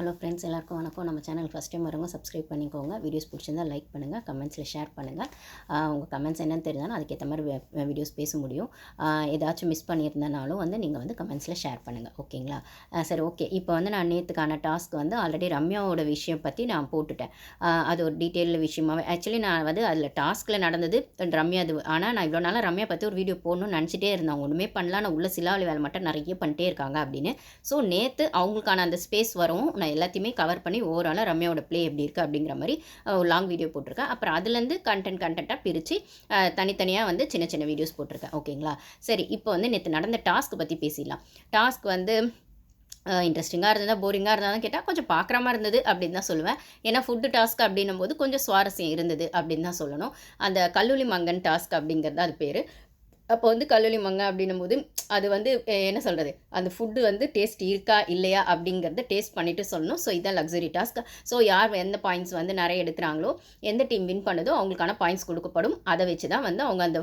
Hello friends எல்லாருக்கும் வணக்கம். நம்ம சேனல் ஃபஸ்ட் டைம் வரவங்க சப்ஸ்கிரைப் பண்ணிக்கோங்க. வீடியோஸ் பிடிச்சிருந்தா லைக் பண்ணுங்கள் கமெண்ட்ஸில் ஷேர் பண்ணுங்கள் உங்கள் கமெண்ட்ஸ் என்னன்னு தெரிஞ்சாலும் அதுக்கேற்ற மாதிரி வீடியோஸ் பேச முடியும். ஏதாச்சும் மிஸ் பண்ணியிருந்தனாலும் வந்து நீங்கள் வந்து கமெண்ட்ஸில் ஷேர் பண்ணுங்கள் ஓகேங்களா சரி ஓகே இப்போ வந்து நான் நேற்றுக்கான டாஸ்க் வந்து ஆல்ரெடி ரம்யாவோட விஷயம் பற்றி நான் போட்டுட்டேன். அது ஒரு டீட்டெயில் விஷயமாகவே ஆக்சுவலி நான் வந்து அதில் டாஸ்கில் நடந்தது ரம்யா அது ஆனால் நான் இவ்வளோ நாளாக ரம்யா பற்றி ஒரு வீடியோ போடணும்னு நினச்சிட்டே இருந்தேன். அவங்க ஒன்றுமே பண்ணலாம் நான் உள்ள சிலாவளி வேலை மட்டும் நிறைய பண்ணிட்டே இருக்காங்க அப்படின்னு. ஸோ நேற்று அவங்களுக்கான அந்த ஸ்பேஸ் வரும். நான் எல்லாத்தையுமே கவர் பண்ணி ஓவராலாக ரம்யாவோட ப்ளே எப்படி இருக்குது அப்படிங்கிற மாதிரி ஒரு லாங் வீடியோ போட்டிருக்கேன் அப்புறம் அதுலேருந்து கண்டென்ட் கண்டென்ட்டாக பிரித்து தனித்தனியாக வந்து சின்ன சின்ன வீடியோஸ் போட்டிருக்கேன். ஓகேங்களா சரி இப்போ வந்து நேற்று நடந்த டாஸ்க் பற்றி பேசிடலாம். டாஸ்க் வந்து இன்ட்ரெஸ்டிங்காக இருந்ததா போரிங்காக இருந்தாலும் கேட்டால் கொஞ்சம் பார்க்குற மாதிரி இருந்தது அப்படின்னு தான் சொல்லுவேன். ஏன்னா ஃபுட்டு டாஸ்க் அப்படின்னும் போது கொஞ்சம் சுவாரஸ்யம் இருந்தது அப்படின்னு தான் சொல்லணும். அந்த கல்லூலி மங்கன் டாஸ்க் அப்படிங்கிறது அது பேர். அப்போ வந்து கல்லூலி மங்க அப்படின்னும் போது அது வந்து என்ன சொல்கிறது அந்த ஃபுட்டு வந்து டேஸ்ட் இருக்கா இல்லையா அப்படிங்கிறத டேஸ்ட் பண்ணிவிட்டு சொல்லணும். ஸோ இதுதான் லக்ஸரி டாஸ்க் ஸோ யார் எந்த பாயிண்ட்ஸ் வந்து நிறைய எடுக்கிறாங்களோ எந்த டீம் வின் பண்ணுதோ அவங்களுக்கான பாயிண்ட்ஸ் கொடுக்கப்படும். அதை வச்சு தான் வந்து அவங்க அந்த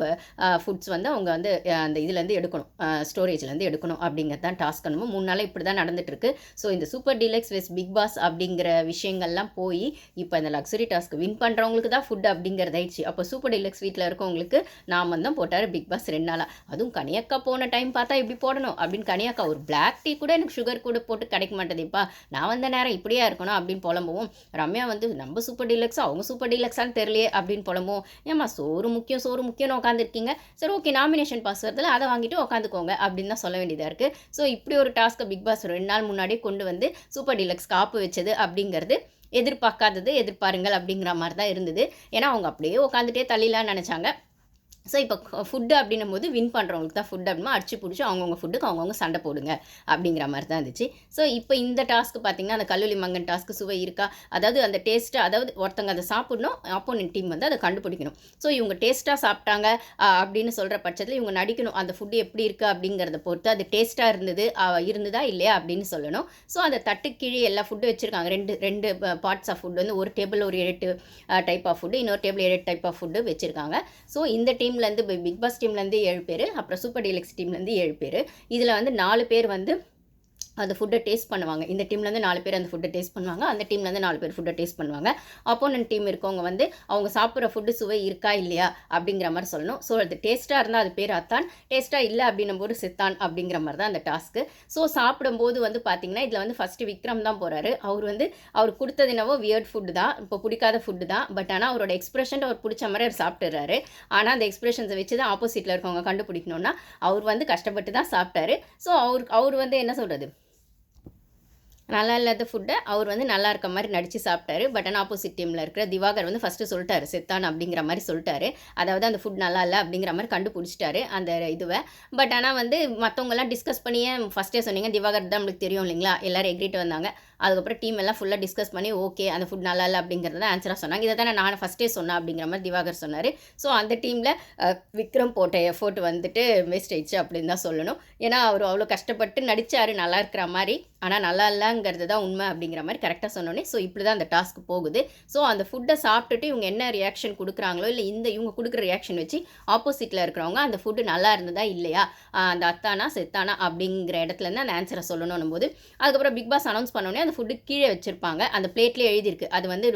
ஃபுட்ஸ் வந்து அவங்க வந்து அந்த இதுலேருந்து எடுக்கணும். ஸ்டோரேஜ்லேருந்து எடுக்கணும் அப்படிங்கிறது தான் டாஸ்க் நம்ம மூணு நாளாக இப்படி தான் நடந்துட்டுருக்கு. ஸோ இந்த சூப்பர் டீலக்ஸ் வெஸ் பிக் பாஸ் அப்படிங்கிற விஷயங்கள்லாம் போய் இப்போ இந்த லக்ஸரி டாஸ்க் வின் பண்ணுறவங்களுக்கு தான் ஃபுட் அப்படிங்கிறதாயிடுச்சு அப்போ சூப்பர் டீலக்ஸ் வீட்டில் இருக்கவங்களுக்கு நாம் தான் போட்டார் பிக் பாஸ் ரெண்டு நாளாக அதுவும் கனியக்கா போன டைம் பார்த்தா இப்படி போடணும்? அப்படின்னு கனியக்கா ஒரு பிளாக் டீ கூட எனக்கு சுகர் கூட போட்டு கிடைக்க மாட்டேதுப்பா நான் வந்த நேரம் இப்படியா இருக்கணும் அப்படின்னு புலம்புவோம். ரம்யா வந்து நம்ம சூப்பர் டீலக்ஸா அவங்க சூப்பர் டீலக்ஸான்னு தெரியலையே அப்படின்னு புலம்புவோம். ஏம்மா சோறு முக்கியம் சோறு முக்கியம்னு உட்காந்துருக்கீங்க சரி ஓகே நாமினேஷன் பாஸ் வருதுல அதை வாங்கிட்டு உட்காந்துக்கோங்க அப்படின்னு தான் சொல்ல வேண்டியதாக இருக்குது ஸோ இப்படி ஒரு டாஸ்க்கை பிக் பாஸ் ரெண்டு நாள் முன்னாடியே கொண்டு வந்து சூப்பர் டீலக்ஸ் காப்பு வச்சது அப்படிங்கிறது எதிர்பார்க்காதது எதிர்பாருங்கள் அப்படிங்கிற மாதிரி தான் இருந்தது. ஏன்னா அவங்க அப்படியே உட்காந்துட்டே தள்ளிலான்னு நினச்சாங்க. ஸோ இப்போ ஃபுட்டு அப்படின்னும் போது வின் பண்ணுறவங்களுக்கு தான் ஃபுட் அப்படின்னா அடிச்சு பிடிச்சி அவங்கவுங்க ஃபுட்டுக்கு அவங்கவுங்க சண்டை போடுங்க அப்படிங்கிற மாதிரி தான் இருந்துச்சு. ஸோ இப்போ இந்த டாஸ்க்கு பார்த்தீங்கன்னா அந்த கல்லூரி மங்கன் டாஸ்க்கு சுவை இருக்கா? அதாவது அந்த டேஸ்ட்டு அதாவது ஒருத்தங்க அதை சாப்பிடணும் ஆப்போனன்ட் டீம் வந்து அதை கண்டுபிடிக்கணும். ஸோ இவங்க டேஸ்ட்டாக சாப்பிட்டாங்க அப்படின்னு சொல்கிற பட்சத்தில் இவங்க நடிக்கணும் அந்த ஃபுட்டு எப்படி இருக்குது அப்படிங்கிறத பொறுத்து அது டேஸ்ட்டாக இருந்தது இருந்ததா இல்லையா அப்படின்னு சொல்லணும். ஸோ அந்த தட்டு கீழே எல்லா ஃபுட்டும் வச்சுருக்காங்க. ரெண்டு ரெண்டு பார்ட்ஸ் ஆஃப் ஃபுட் வந்து ஒரு டேபிள் ஒரு எட்டு டைப் ஆஃப் ஃபுட்டு இன்னொரு டேபிள் எட்டு டைப் ஆஃப் ஃபுட்டு வச்சுருக்காங்க. ஸோ இந்த டீம் டீம்லேருந்து பிக் பாஸ் டீம்லேருந்து ஏழு பேர் அப்புறம் சூப்பர் டீலக்ஸ் டீம்லேருந்து ஏழு பேர். இதில் வந்து நாலு பேர் வந்து அந்த ஃபுட்டை டேஸ்ட் பண்ணுவாங்க. இந்த டீம்லேருந்து நாலு பேர் அந்த ஃபுட்டை டேஸ்ட் பண்ணுவாங்க. அந்த டீம்லேருந்து நாலு பேர் ஃபுட்டை டேஸ்ட் பண்ணுவாங்க. அப்போனன்ட் டீம் இருக்கவங்க வந்து அவங்க சாப்பிட்ற ஃபுட்டு சுவை இருக்கா இல்லையா அப்படிங்கிற மாதிரி சொல்லணும். ஸோ அது டேஸ்ட்டாக இருந்தால் அது பேர் அத்தான் டேஸ்ட்டாக இல்லை அப்படின்னும் போது சித்தான் அப்படிங்கிற மாதிரி தான் அந்த டாஸ்க்கு ஸோ சாப்பிடும்போது வந்து பார்த்திங்கன்னா இதில் வந்து ஃபஸ்ட்டு விக்ரம் தான் போகிறாரு அவர் வந்து அவர் கொடுத்தது என்னவோ வியர்ட் ஃபுட்டு தான். இப்போ பிடிக்காத ஃபுட்டு தான். பட் ஆனால் அவரோட எக்ஸ்பிரஷன் அவர் பிடிச்ச மாதிரி அவர் சாப்பிட்டுறாரு. ஆனால் அந்த எக்ஸ்பிரஷன்ஸை வச்சு தான் ஆப்போசிட்டில் இருக்கவங்க கண்டுபிடிக்கணும்னா அவர் வந்து கஷ்டப்பட்டு தான் சாப்பிட்டாரு. ஸோ அவர் அவர் வந்து என்ன சொல்கிறது நல்லா இல்லாத ஃபுட்டை அவர் வந்து நல்லா இருக்க மாதிரி நடித்து சாப்பிட்டாரு. பட் ஆனால் ஆப்போசிட் டீமில் இருக்கிற திவாகர் வந்து ஃபஸ்ட்டு சொல்லிட்டாரு செத்தான் அப்படிங்கிற மாதிரி சொல்லிட்டாரு. அதாவது அந்த ஃபுட் நல்லா இல்லை அப்படிங்கிற மாதிரி கண்டுபிடிச்சிட்டாரு அந்த இதுவை. பட் ஆனால் வந்து மற்றவங்கலாம் டிஸ்கஸ் பண்ணியே ஃபஸ்ட்டே சொன்னீங்க திவாகர் தான் நம்மளுக்கு தெரியும் இல்லைங்களா? எல்லாரும் எக்ரிட்டு வந்தாங்க. அதுக்கப்புறம் டீம் எல்லாம் ஃபுல்லாக டிஸ்கஸ் பண்ணி ஓகே அந்த ஃபுட் நல்லா இல்லை அப்படிங்கிறத ஆன்சராக சொன்னாங்க. இதை தானே நான் ஃபஸ்ட்டே சொன்னேன் அப்படிங்கிற மாதிரி திவாகர் சொன்னார். ஸோ அந்த டீமில் விக்ரம் போட்ட எஃபோர்ட் வந்துட்டு வேஸ்ட் ஆயிடுச்சு அப்படின்னு தான் சொல்லணும். ஏன்னா அவர் அவ்வளோ கஷ்டப்பட்டு நடித்தார் நல்லா இருக்கிற மாதிரி. ஆனால் நல்லா இல்லைங்கிறது தான் உண்மை அப்படிங்கிற மாதிரி கரெக்டாக சொன்னோன்னே ஸோ இப்படி தான் அந்த டாஸ்க் போகுது. ஸோ அந்த ஃபுட்டை சாப்பிட்டுட்டு இவங்க என்ன ரியாக்ஷன் கொடுக்குறாங்களோ இல்லை இந்த இவங்க கொடுக்குற ரியாக்ஷன் வச்சு ஆப்போசிட்டில் இருக்கிறவங்க அந்த ஃபுட்டு நல்லா இருந்ததா இல்லையா? அந்த அத்தானா செத்தானா அப்படிங்கிற இடத்துலேருந்து அந்த ஆன்சரை சொல்லணும் போது அதுக்கப்புறம் பிக் பாஸ் அனௌன்ஸ் பண்ணோடனே அந்த ஃபுட்டு கீழே வச்சுருப்பாங்க. அந்த பிளேட்லேயே எழுதியிருக்கு. அது வந்து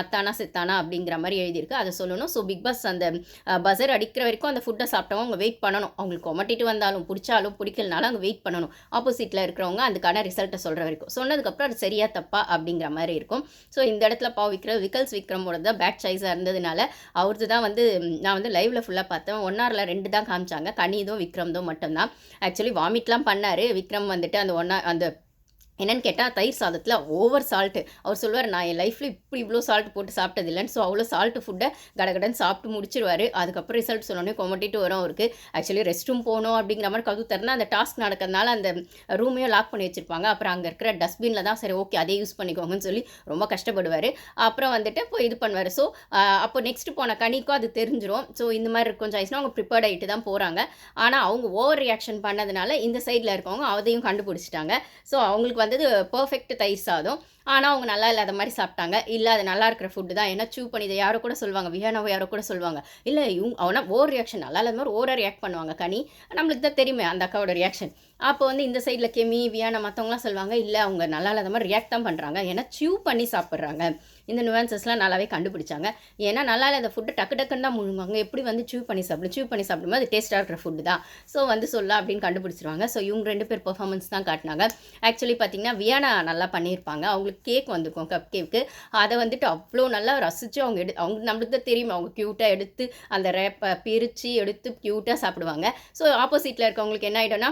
அத்தானா செத்தானா அப்படிங்கிற மாதிரி எழுதியிருக்கு. அதை சொல்லணும். ஸோ பிக் பாஸ் அந்த பஸர் அடிக்கிற வரைக்கும் அந்த ஃபுட்டை சாப்பிட்டவங்க அவங்க வெயிட் பண்ணணும். அவங்களுக்கு கொமட்டிட்டு வந்தாலும் பிடிச்சாலும் பிடிக்கலனாலும் அவங்க வெயிட் பண்ணணும். ஆப்போசிட்டில் இருக்கிறவங்க அதுக்கான ரிசல்ட்டை சொல்கிற வரைக்கும். சொன்னதுக்கப்புறம் அது சரியாக தப்பா அப்படிங்கிற மாதிரி இருக்கும். ஸோ இந்த இடத்துல பாவ விக்ரம் விக்கல்ஸ் விக்ரமோட தான் பேட் சாய்ஸாக இருந்ததுனால அவரது தான் வந்து நான் வந்து லைவில் ஃபுல்லாக பார்த்தேன். ஒன் ஹவரில் ரெண்டு தான் காமிச்சாங்க. கனிதும் விக்ரம்தும் மட்டும்தான். ஆக்சுவலி வாமிட்லாம் பண்ணார். விக்ரம் வந்துட்டு அந்த ஒன்னா அந்த என்னன்னு கேட்டால் தயிர் சாதத்தில் ஓவர் சால்ட்டு அவர் சொல்லுவார் நான் என் லைஃப்பில் இப்படி இவ்வளோ சால்ட் போட்டு சாப்பிட்டது இல்லைன்னு ஸோ அவ்வளோ சால்ட்டு ஃபுட்டை கடகடன் சாப்பிட்டு முடிச்சிருவார். அதுக்கப்புறம் ரிசல்ட் சொன்னோடனே கொமட்டிட்டு வரும் அவருக்கு. ஆக்சுவலி ரெஸ்ட் ரூம் போகணும் அப்படிங்கிற மாதிரி கதவு திறந்தா அந்த டாஸ்க் நடக்கிறதுனால அந்த ரூமையும் லாக் பண்ணி வச்சுருப்பாங்க. அப்புறம் அங்கே இருக்கிற டஸ்ட்பினில் தான் சரி ஓகே அதே யூஸ் பண்ணிக்கோங்கன்னு சொல்லி ரொம்ப கஷ்டப்படுவார். அப்புறம் வந்துட்டு இப்போ இது பண்ணுவார். ஸோ அப்போ நெக்ஸ்ட் போன கனிக்கும் அது தெரிஞ்சிடும் ஸோ இந்த மாதிரி கொஞ்சம் ஆயிடுச்சுன்னா அவங்க ப்ரிப்பேர்ட் ஆகிட்டு தான் போகிறாங்க ஆனால் அவங்க ஓவர் ரியாக்ஷன் பண்ணதுனால இந்த சைடில் இருக்கவங்க அதையும் கண்டுபிடிச்சிட்டாங்க. ஸோ அவங்களுக்கு வந்தது பர்ஃபெக்ட் தயிர் சாதம். ஆனால் அவங்க நல்லா இல்லாத மாதிரி சாப்பிட்டாங்க. இல்லை அது நல்லா இருக்கிற ஃபுட்டு தான். ஏன்னா சூ பண்ணி இதை யாரோ கூட சொல்லுவாங்க. வியானாவோ யாரோ கூட சொல்லுவாங்க. இல்லை இவங்க அவனா ஓவர் ரியாக்ஷன் நல்லா இல்லாத மாதிரி ஓவராக ரியாக்ட் பண்ணுவாங்க கனி. நம்மளுக்கு தான் தெரியுமே அந்த அக்காவோட ரியாக்ஷன் அப்போ வந்து இந்த சைடில் கெமி வியானா மற்றவங்களாம் சொல்லுவாங்க இல்லை அவங்க நல்லா இல்லாத மாதிரி ரியாக்ட் தான் பண்ணுறாங்க ஏன்னா சியூ பண்ணி சாப்பிட்றாங்க. இந்த நுவான்சஸ்லாம் நல்லாவே கண்டுபிடிச்சாங்க. ஏன்னா நல்லா இல்லாத ஃபுட்டு டக்கு டக்குன்னு தான் முழுங்குவாங்க. எப்படி வந்து சூ பண்ணி சாப்பிடும் சூ பண்ணி சாப்பிடும்போது அது டேஸ்ட்டாக இருக்கிற ஃபுட்டு தான். ஸோ வந்து சொல்ல அப்படின்னு கண்டுபிடிச்சிருவாங்க. ஸோ இவங்க ரெண்டு பேர் பெர்ஃபார்மன்ஸ் தான் காட்டினாங்க. ஆக்சுவலி பார்த்தீங்கன்னா வியானா நல்லா பண்ணியிருப்பாங்க. அவங்களுக்கு கேக் வந்திருக்கும் கப் கேக்கு அதை வந்துட்டு அவ்வளோ நல்லா ரசித்து அவங்க எடு அவங்க நம்மளுக்கு தான் தெரியும். அவங்க க்யூட்டாக எடுத்து அந்த ரேப்பை பிரித்து எடுத்து க்யூட்டாக சாப்பிடுவாங்க. ஸோ ஆப்போசிட்டில் இருக்கவங்களுக்கு என்ன ஆகிடும்னா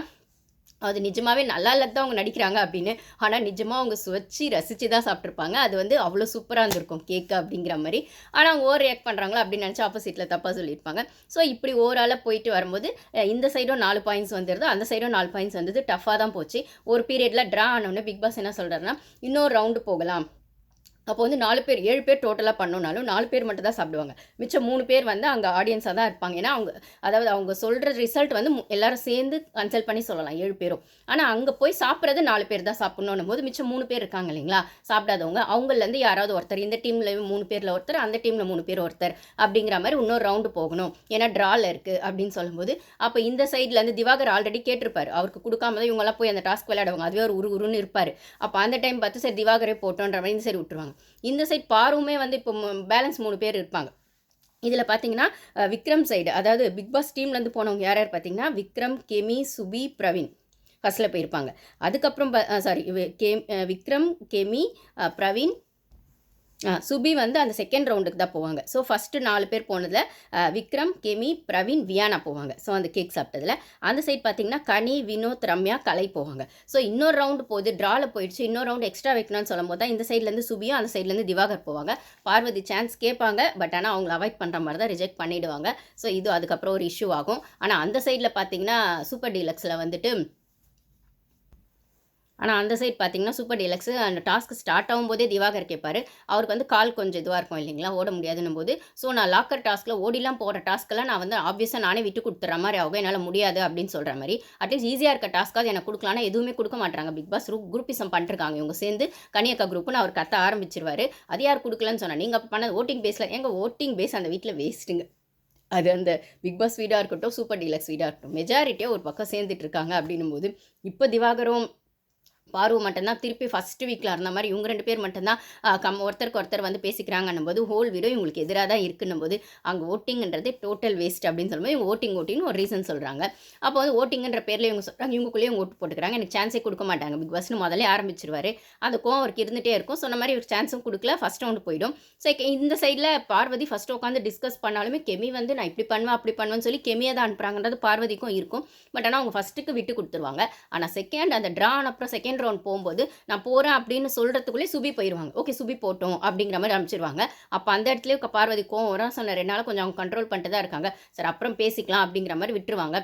அது நிஜமாவே நல்லா இல்லை தான் அவங்க நடிக்கிறாங்க அப்படின்னு. ஆனால் நிஜமாக அவங்க சுவைச்சி ரசித்து தான் சாப்பிட்ருப்பாங்க அது வந்து அவ்வளோ சூப்பராக இருந்திருக்கும் கேக்கு அப்படிங்கிற மாதிரி. ஆனால் அவங்க ஓவர் ரியாக்ட் பண்ணுறாங்களா அப்படின்னு நினச்சி ஆப்போசிட்டில் தப்பாக சொல்லியிருப்பாங்க. ஸோ இப்படி ஓவராலாக போயிட்டு வரும்போது இந்த சைடும் நாலு பாயிண்ட்ஸ் வந்துடுது அந்த சைடும் நாலு பாயிண்ட்ஸ் வந்தது. டஃப்பாக தான் போச்சு. ஒரு பீரியடில் ட்ரா ஆனோடனே பிக் பாஸ் என்ன சொல்கிறாருன்னா இன்னொரு ரவுண்டு போகலாம். அப்போ வந்து நாலு பேர் ஏழு பேர் டோட்டலாக பண்ணோனாலும் நாலு பேர் மட்டும் தான் சாப்பிடுவாங்க. மிச்சம் மூணு பேர் வந்து அங்கே ஆடியன்ஸாக தான் இருப்பாங்க. ஏன்னா அவங்க அதாவது அவங்க சொல்கிற ரிசல்ட் வந்து எல்லாரும் சேர்ந்து கன்சல்ட் பண்ணி சொல்லலாம் ஏழு பேரும். ஆனால் அங்கே போய் சாப்பிட்றது நாலு பேர் தான் சாப்பிட்ணும் போது மிச்சம் மூணு பேர் இருக்காங்க இல்லைங்களா? சாப்பிடாதவங்க அவங்கலேருந்து யாராவது ஒருத்தர் இந்த டீமில் மூணு பேரில் ஒருத்தர் அந்த டீமில் மூணு பேர் ஒருத்தர் அப்படிங்கிற மாதிரி இன்னொரு ரவுண்டு போகணும். ஏன்னா ட்ராவில் இருக்குது அப்படின்னு சொல்லும்போது அப்போ இந்த சைட்லேருந்து திவாகர் ஆல்ரெடி கேட்டிருப்பார். அவருக்கு கொடுக்காம தான் இவங்கெல்லாம் போய் அந்த டாஸ்க் விளையாடுவாங்க. அதுவே ஒரு உரு உருன்னு இருப்பார். அப்போ அந்த டைம் பார்த்து சரி திவாகரே போட்டோன்ற மாதிரி சரி விட்டுருவாங்க. இந்த சைட் பாருமே வந்து இப்போ பேலன்ஸ் மூணு பேர் இருப்பாங்க. இதில் பார்த்தீங்கன்னா விக்ரம் சைடு அதாவது பிக் பாஸ் டீம்லேருந்து போனவங்க யார் யார் பார்த்தீங்கன்னா விக்ரம் கெமி சுபி பிரவீன் ஃபஸ்ட்டில் போயிருப்பாங்க. அதுக்கப்புறம் சாரி கே விக்ரம் கெமி பிரவீன் சுபி வந்து அந்த செகண்ட் ரவுண்டுக்கு தான் போவாங்க. ஸோ ஃபஸ்ட்டு நாலு பேர் போனதில் விக்ரம் கெமி பிரவீன் வியானா போவாங்க. ஸோ அந்த கேக் சாப்பிட்டதில். அந்த சைட் பார்த்தீங்கன்னா கனி வினோத் ரம்யா கலை போவாங்க. ஸோ இன்னொரு ரவுண்டு போகுது ட்ராவில் போயிடுச்சு. இன்னொரு ரவுண்டு எக்ஸ்ட்ரா வைக்கணும்னு சொல்லும் போது தான் இந்த சைட்லேருந்து சுபியும் அந்த சைட்லேருந்து திவாகர் போவாங்க. பார்வதி சான்ஸ் கேட்பாங்க. பட் ஆனால் அவங்கள அவாய்ட் பண்ணுற மாதிரி தான் ரிஜெக்ட் பண்ணிடுவாங்க. ஸோ இது அதுக்கப்புறம் ஒரு இஷ்யூ ஆகும். ஆனால் அந்த சைடில் பார்த்தீங்கன்னா சூப்பர் டீலக்ஸில் வந்துட்டு ஆனால் அந்த சைட் பார்த்தீங்கன்னா சூப்பர் டீலக்ஸு அந்த டாஸ்க் ஸ்டார்ட் ஆகும்போதே திவாகர் கேட்பார் அவருக்கு வந்து கால் கொஞ்சம் இதுவாக இருக்கும் இல்லைங்களா? ஓட முடியாதுன்னும் போது ஸோ நான் லாக்கர் டாஸ்க்கில் ஓடிலாம் போகிற டாஸ்க்கெல்லாம் நான் வந்து ஆப்வியஸாக நானே விட்டு கொடுத்துற மாதிரி ஆகும். என்னால் முடியாது அப்படின்னு சொல்கிற மாதிரி. அட்லீஸ்ட் ஈஸியாக இருக்க டாஸ்க்காவது எனக்கு கொடுக்கலாம்னா எதுவுமே கொடுக்க மாட்டாங்க பிக் பாஸ் குரூப் குரூப்பிசம் பண்ணிருக்காங்க இவங்க சேர்ந்து கனியக்கா குரூப்னு அவர் கத்த ஆரம்பிச்சிருவார். அது யார் கொடுக்கலன்னு சொன்னால் நீங்கள் அப்போ பண்ண ஓட்டிங் பேஸில் எங்கள் ஓட்டிங் பேஸ் அந்த வீட்டில் வேஸ்ட்டுங்க அது அந்த பிக் பாஸ் வீடாக இருக்கட்டும் சூப்பர் டீலக்ஸ் வீடாக இருக்கட்டும் மெஜாரிட்டியாக ஒரு பக்கம் சேர்ந்துட்டு இருக்காங்க அப்படின்னும் போது இப்போ திவாகரும் பார்வை மட்டும்தான் திருப்பி ஃபர்ஸ்ட் வீக்கில் இருந்த மாதிரி இவங்க ரெண்டு பேர் மட்டும்தான் கம் ஒருத்தருக்கு ஒருத்தர் வந்து பேசிக்கிறாங்கன்னும் போது ஹோல் வீடியோ இவங்களுக்கு எதிராக தான் இருக்குன்னும் போது அங்கே ஓட்டிங்கன்றது டோட்டல் வேஸ்ட் அப்படின்னு சொல்லும்போது இவங்க ஓட்டிங் ஓட்டிங்னு ஒரு ரீசன் சொல்கிறாங்க அப்போ வந்து ஓட்டிங்கன்ற பேரில் இவங்க சொல்கிறாங்க இவங்களுக்குள்ளேயே இவங்க ஓட்டு போட்டுக்கிறாங்க. எனக்கு சான்ஸே கொடுக்க மாட்டாங்க. பிக் பாஸ்னு முதல்ல ஆரம்பிச்சிருவாரு. அந்த கோவம் அவருக்கு இருந்துகிட்டே இருக்கும். சொன்ன மாதிரி ஒரு சான்ஸும் கொடுக்கல. ஃபஸ்ட் ரவுண்டு போயிடும். ஸோ இந்த சைடில் பார்வதி ஃபஸ்ட் உட்காந்து டிஸ்கஸ் பண்ணாலுமே கெமி வந்து நான் இப்படி பண்ணுவேன் அப்படி பண்ணுவேன்னு சொல்லி கெமியை தான் அனுப்புறாங்கன்றது பார்வதிக்கும் இருக்கும். பட் ஆனால் அவங்க ஃபஸ்ட்டுக்கு விட்டு கொடுத்துருவாங்க. ஆனால் செகண்ட் அந்த ட்ரா அப்புறம் செகண்ட் பேக்ரவுண்ட் போகும்போது நான் போகிறேன் அப்படின்னு சொல்கிறதுக்குள்ளே சுபி போயிடுவாங்க ஓகே சுபி போட்டோம் அப்படிங்கிற மாதிரி அனுப்பிச்சிருவாங்க. அப்போ அந்த இடத்துலயே பார்வதி கோவம் வரும். சொன்ன ரெண்டு நாள் கொஞ்சம் அவங்க கண்ட்ரோல் பண்ணிட்டு தான் இருக்காங்க. சார் அப்புறம் பேசிக்கலாம் அப்படிங்கிற மாதிரி விட்டுருவாங்க.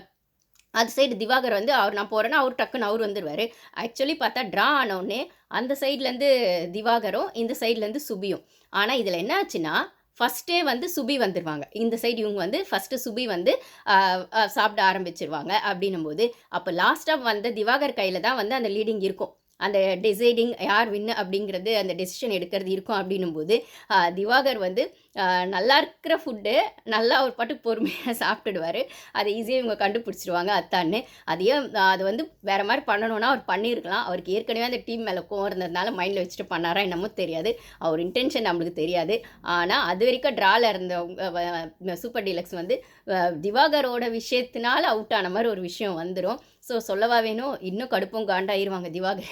அது சைடு திவாகர் வந்து அவர் நான் போகிறேன்னா அவர் டக்குன்னு அவர் வந்துடுவார் ஆக்சுவலி பார்த்தா ட்ரா ஆனவுடனே அந்த சைட்லேருந்து திவாகரும் இந்த சைட்லேருந்து சுபியும். ஆனால் இதில் என்ன ஆச்சுன்னா ஃபஸ்ட்டே வந்து சுபி வந்துடுவாங்க இந்த சைடு இவங்க வந்து ஃபஸ்ட்டு சுபி வந்து சாப்பிட ஆரம்பிச்சிருவாங்க அப்படின்னும் போது அப்போ லாஸ்ட்டாக வந்த திவாகர் கையில் தான் வந்து அந்த லீடிங் இருக்கும். அந்த டிசைடிங் யார் வின்னு அப்படிங்கிறது அந்த டெசிஷன் எடுக்கிறது இருக்கும் அப்படின்னும் போது திவாகர் வந்து நல்லா இருக்கிற ஃபுட்டு நல்லா ஒரு பாட்டு பொறுமையாக சாப்பிட்டுடுவார். அதை ஈஸியாக இவங்க கண்டுபிடிச்சிருவாங்க அத்தான்னு. அதையும் அது வந்து வேறு மாதிரி பண்ணணும்னா அவர் பண்ணியிருக்கலாம். அவருக்கு ஏற்கனவே அந்த டீம் மேலே கோவம் இருந்ததுனால மைண்டில் வச்சுட்டு பண்ணாரா என்னமோ தெரியாது. அவர் இன்டென்ஷன் நம்மளுக்கு தெரியாது. ஆனால் அது வரைக்கும் ட்ராவில் இருந்தவங்க சூப்பர் டீலக்ஸ் வந்து திவாகரோட விஷயத்தினால அவுட் ஆன மாதிரி ஒரு விஷயம் வந்துடும் ஸோ சொல்லவா வேணும்? இன்னும் கடுப்பும் காண்டாயிருவாங்க திவாகர்.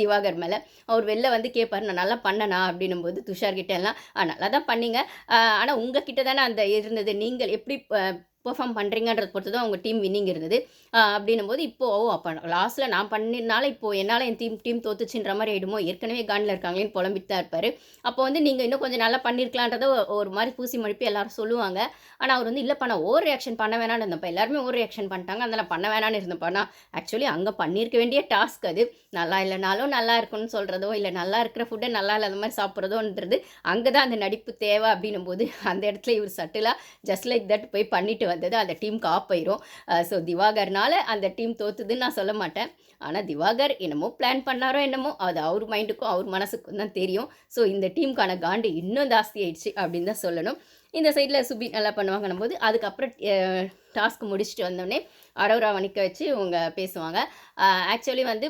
திவாகர் மேலே. அவர் வெளில வந்து கேட்பார் நான் நல்லா பண்ணனா? அப்படின்னும் போது துஷார் எல்லாம் நல்லா தான் பண்ணீங்க. ஆனால் உங்ககிட்ட தானே அந்த இருந்தது. நீங்கள் எப்படி பெர்ஃபார்ம் பண்ணுறீங்கன்றத பொறுத்து தான் உங்கள் டீம் வின்னிங் இருந்தது. அப்படின்னும் போது இப்போது ஓ அப்போ லாஸ்ட்டில் நான் பண்ணினால இப்போ என்னால் என் டீம் டீம் தோத்துச்சுன்ற மாதிரி ஆயிடுமோ? ஏற்கனவே கானில் இருக்காங்களேன்னு புலம்பிட்டு தான் இருப்பார். அப்போ வந்து நீங்கள் இன்னும் கொஞ்சம் நல்லா பண்ணியிருக்கலான்றத ஒரு மாதிரி பூசி மழுப்பி எல்லாரும் சொல்லுவாங்க. ஆனால் அவர் வந்து இல்லைப்பா நான் ஓவர் ரியாக்ஷன் பண்ண வேணாம்னு இருந்தப்போ எல்லாருமே ஓவர் ரியாக்ஷன் பண்ணிட்டாங்க. அதனால் பண்ண வேணான்னு இருந்தப்பா நான் ஆக்சுவலி அங்கே பண்ணியிருக்க வேண்டிய டாஸ்க் அது. நல்லா இல்லைனாலும் நல்லா இருக்குன்னு சொல்கிறதோ இல்லை நல்லா இருக்கிற ஃபுட்டை நல்லா இல்லாத மாதிரி சாப்பிட்றதோன்றது அங்கே தான் அந்த நடிப்பு தேவை. அப்படின்னும் போது அந்த இடத்துல இவர் சட்டிலாக ஜஸ்ட் லைக் தட் போய் பண்ணிட்டு வந்தது அந்த டீமுக்கு ஆப் போயிடும் ஸோ திவாகர்னால் அந்த டீம் தோத்துதுன்னு நான் சொல்ல மாட்டேன். ஆனால் திவாகர் என்னமோ பிளான் பண்ணாரோ என்னமோ அது அவர் மைண்டுக்கும் அவர் மனசுக்கும் தான் தெரியும். ஸோ இந்த டீமுக்கான காண்டு இன்னும் ஜாஸ்தி ஆயிடுச்சு அப்படின்னு தான் சொல்லணும். இந்த சைடில் சுபி நல்லா பண்ணுவாங்கன்னும் போது அதுக்கப்புறம் டாஸ்க் முடிச்சுட்டு வந்தோடனே அரோரா வணிக்க வச்சு இவங்க பேசுவாங்க. ஆக்சுவலி வந்து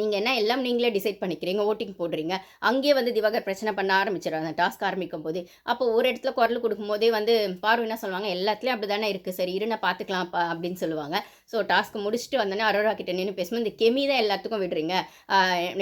நீங்கள் என்ன எல்லாம் நீங்களே டிசைட் பண்ணிக்கிறீங்க ஓட்டிங் போடுறீங்க. அங்கேயே வந்து திவாகர் பிரச்சனை பண்ண ஆரம்பிச்சிடும் டாஸ்க் ஆரம்பிக்கும் போது. அப்போ ஒரு இடத்துல குரல் கொடுக்கும்போதே வந்து பார்வை என்ன சொல்லுவாங்க? எல்லாத்துலேயும் அப்படி தானே இருக்குது சரி இரு நான் பார்த்துக்கலாம் அப்படின்னு சொல்லுவாங்க. ஸோ டாஸ்க் முடிச்சுட்டு வந்தோடனே அரோரா கிட்ட நின்று பேசும்போது இந்த கெமி தான் எல்லாத்துக்கும் விடுறீங்க.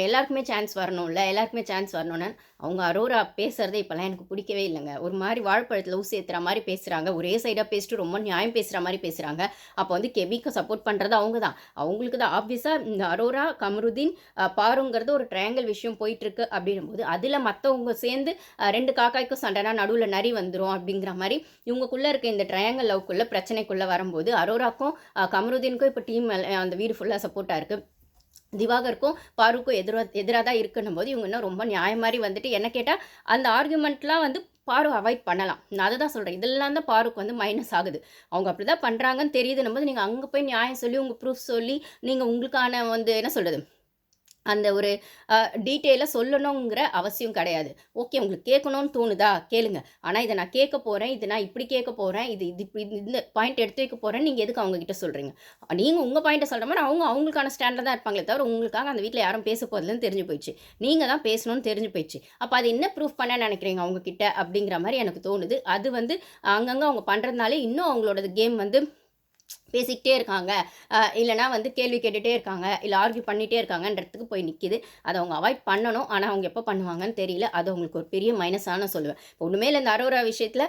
எல்லாருக்குமே சான்ஸ் வரணும்ல எல்லாருக்குமே சான்ஸ் வரணும்னு அவங்க அரோரா பேசுகிறதே இப்போல்லாம் எனக்கு பிடிக்கவே இல்லைங்க. ஒரு மாதிரி வாழைப்பழத்தில் ஊசி ஏற்றுற மாதிரி பேசுகிறாங்க ஒரே சைடாக பேசிட்டு ரொம்ப நியாயம் பேசுகிற மாதிரி பேசுகிறாங்க அப்போ வந்து கெமிக்கு சப்போர்ட் பண்ணுறது அவங்க தான். அவங்களுக்கு தான் ஆப்வியஸாக இந்த அரோரா கமருதீன் பாருங்கிறது ஒரு ட்ரையாங்கல் விஷயம் போயிட்டுருக்கு அப்படின்னும் போது அதில் மற்றவங்க சேர்ந்து ரெண்டு காக்காய்க்கும் சண்டைனா நடுவில் நரி வந்துடும் அப்படிங்கிற மாதிரி இவங்களுக்குள்ளே இருக்க இந்த ட்ரையாங்கல் லவ்க்குள்ளே பிரச்சனைக்குள்ளே வரும்போது அரோராக்கும் கமரு அமருதீனுக்கும் இப்போ டீம் அந்த வீடு ஃபுல்லாக சப்போர்ட்டாக இருக்குது திவாகருக்கும் பாருக்கும் எதிராக எதிராக தான் இருக்குன்னும் போது இவங்க இன்னும் ரொம்ப நியாயம் மாதிரி வந்துட்டு என்ன கேட்டால் அந்த ஆர்குமெண்ட்லாம் வந்து பாரு அவாய்ட் பண்ணலாம். நான் அதை தான் சொல்கிறேன் இதெல்லாம் தான் பாருக்கு வந்து மைனஸ் ஆகுது. அவங்க அப்படி தான் பண்ணுறாங்கன்னு தெரியுதுன்னும் போது நீங்கள் அங்கே போய் நியாயம் சொல்லி உங்கள் ப்ரூஃப் சொல்லி நீங்கள் உங்களுக்கான வந்து என்ன சொல்கிறது அந்த ஒரு டீட்டெயிலாக சொல்லணுங்கிற அவசியம் கிடையாது. ஓகே உங்களுக்கு கேட்கணும்னு தோணுதா? கேளுங்க. ஆனால் இதை நான் கேட்க போகிறேன் இது நான் இப்படி கேட்க போகிறேன் இது இது இப்படி இந்த பாயிண்ட் எடுத்து வைக்க போகிறேன் நீங்கள் எதுக்கு அவங்ககிட்ட சொல்கிறீங்க நீங்கள் உங்கள் பாயிண்ட்டை சொல்கிற மாதிரி அவங்க அவங்களுக்கான ஸ்டாண்டில் தான் இருப்பாங்களே தவிர உங்களுக்காக அந்த வீட்டில் யாரும் பேச போகிறதுன்னு தெரிஞ்சு போயிடுச்சு. நீங்கள் தான் பேசணும்னு தெரிஞ்சு போயிடுச்சு. அப்போ அது என்ன ப்ரூஃப் பண்ண நினைக்கிறீங்க அவங்கக்கிட்ட அப்படிங்கிற மாதிரி எனக்கு தோணுது. அது வந்து அங்கங்கே அவங்க பண்ணுறதுனாலே இன்னும் அவங்களோட கேம் வந்து பேசிக்கிட்டே இருக்காங்க. இல்லைனா வந்து கேள்வி கேட்டுகிட்டே இருக்காங்க. இல்லை ஆர்கியூ பண்ணிகிட்டே இருக்காங்கன்றதுக்கு போய் நிற்கிது அதை அவங்க அவாய்ட் பண்ணணும். ஆனால் அவங்க எப்போ பண்ணுவாங்கன்னு தெரியல. அது அவங்களுக்கு ஒரு பெரிய மைனஸாக நான் சொல்லுவேன். இப்போ ஒன்றுமே இல்லை இந்த அரோரா விஷயத்தில்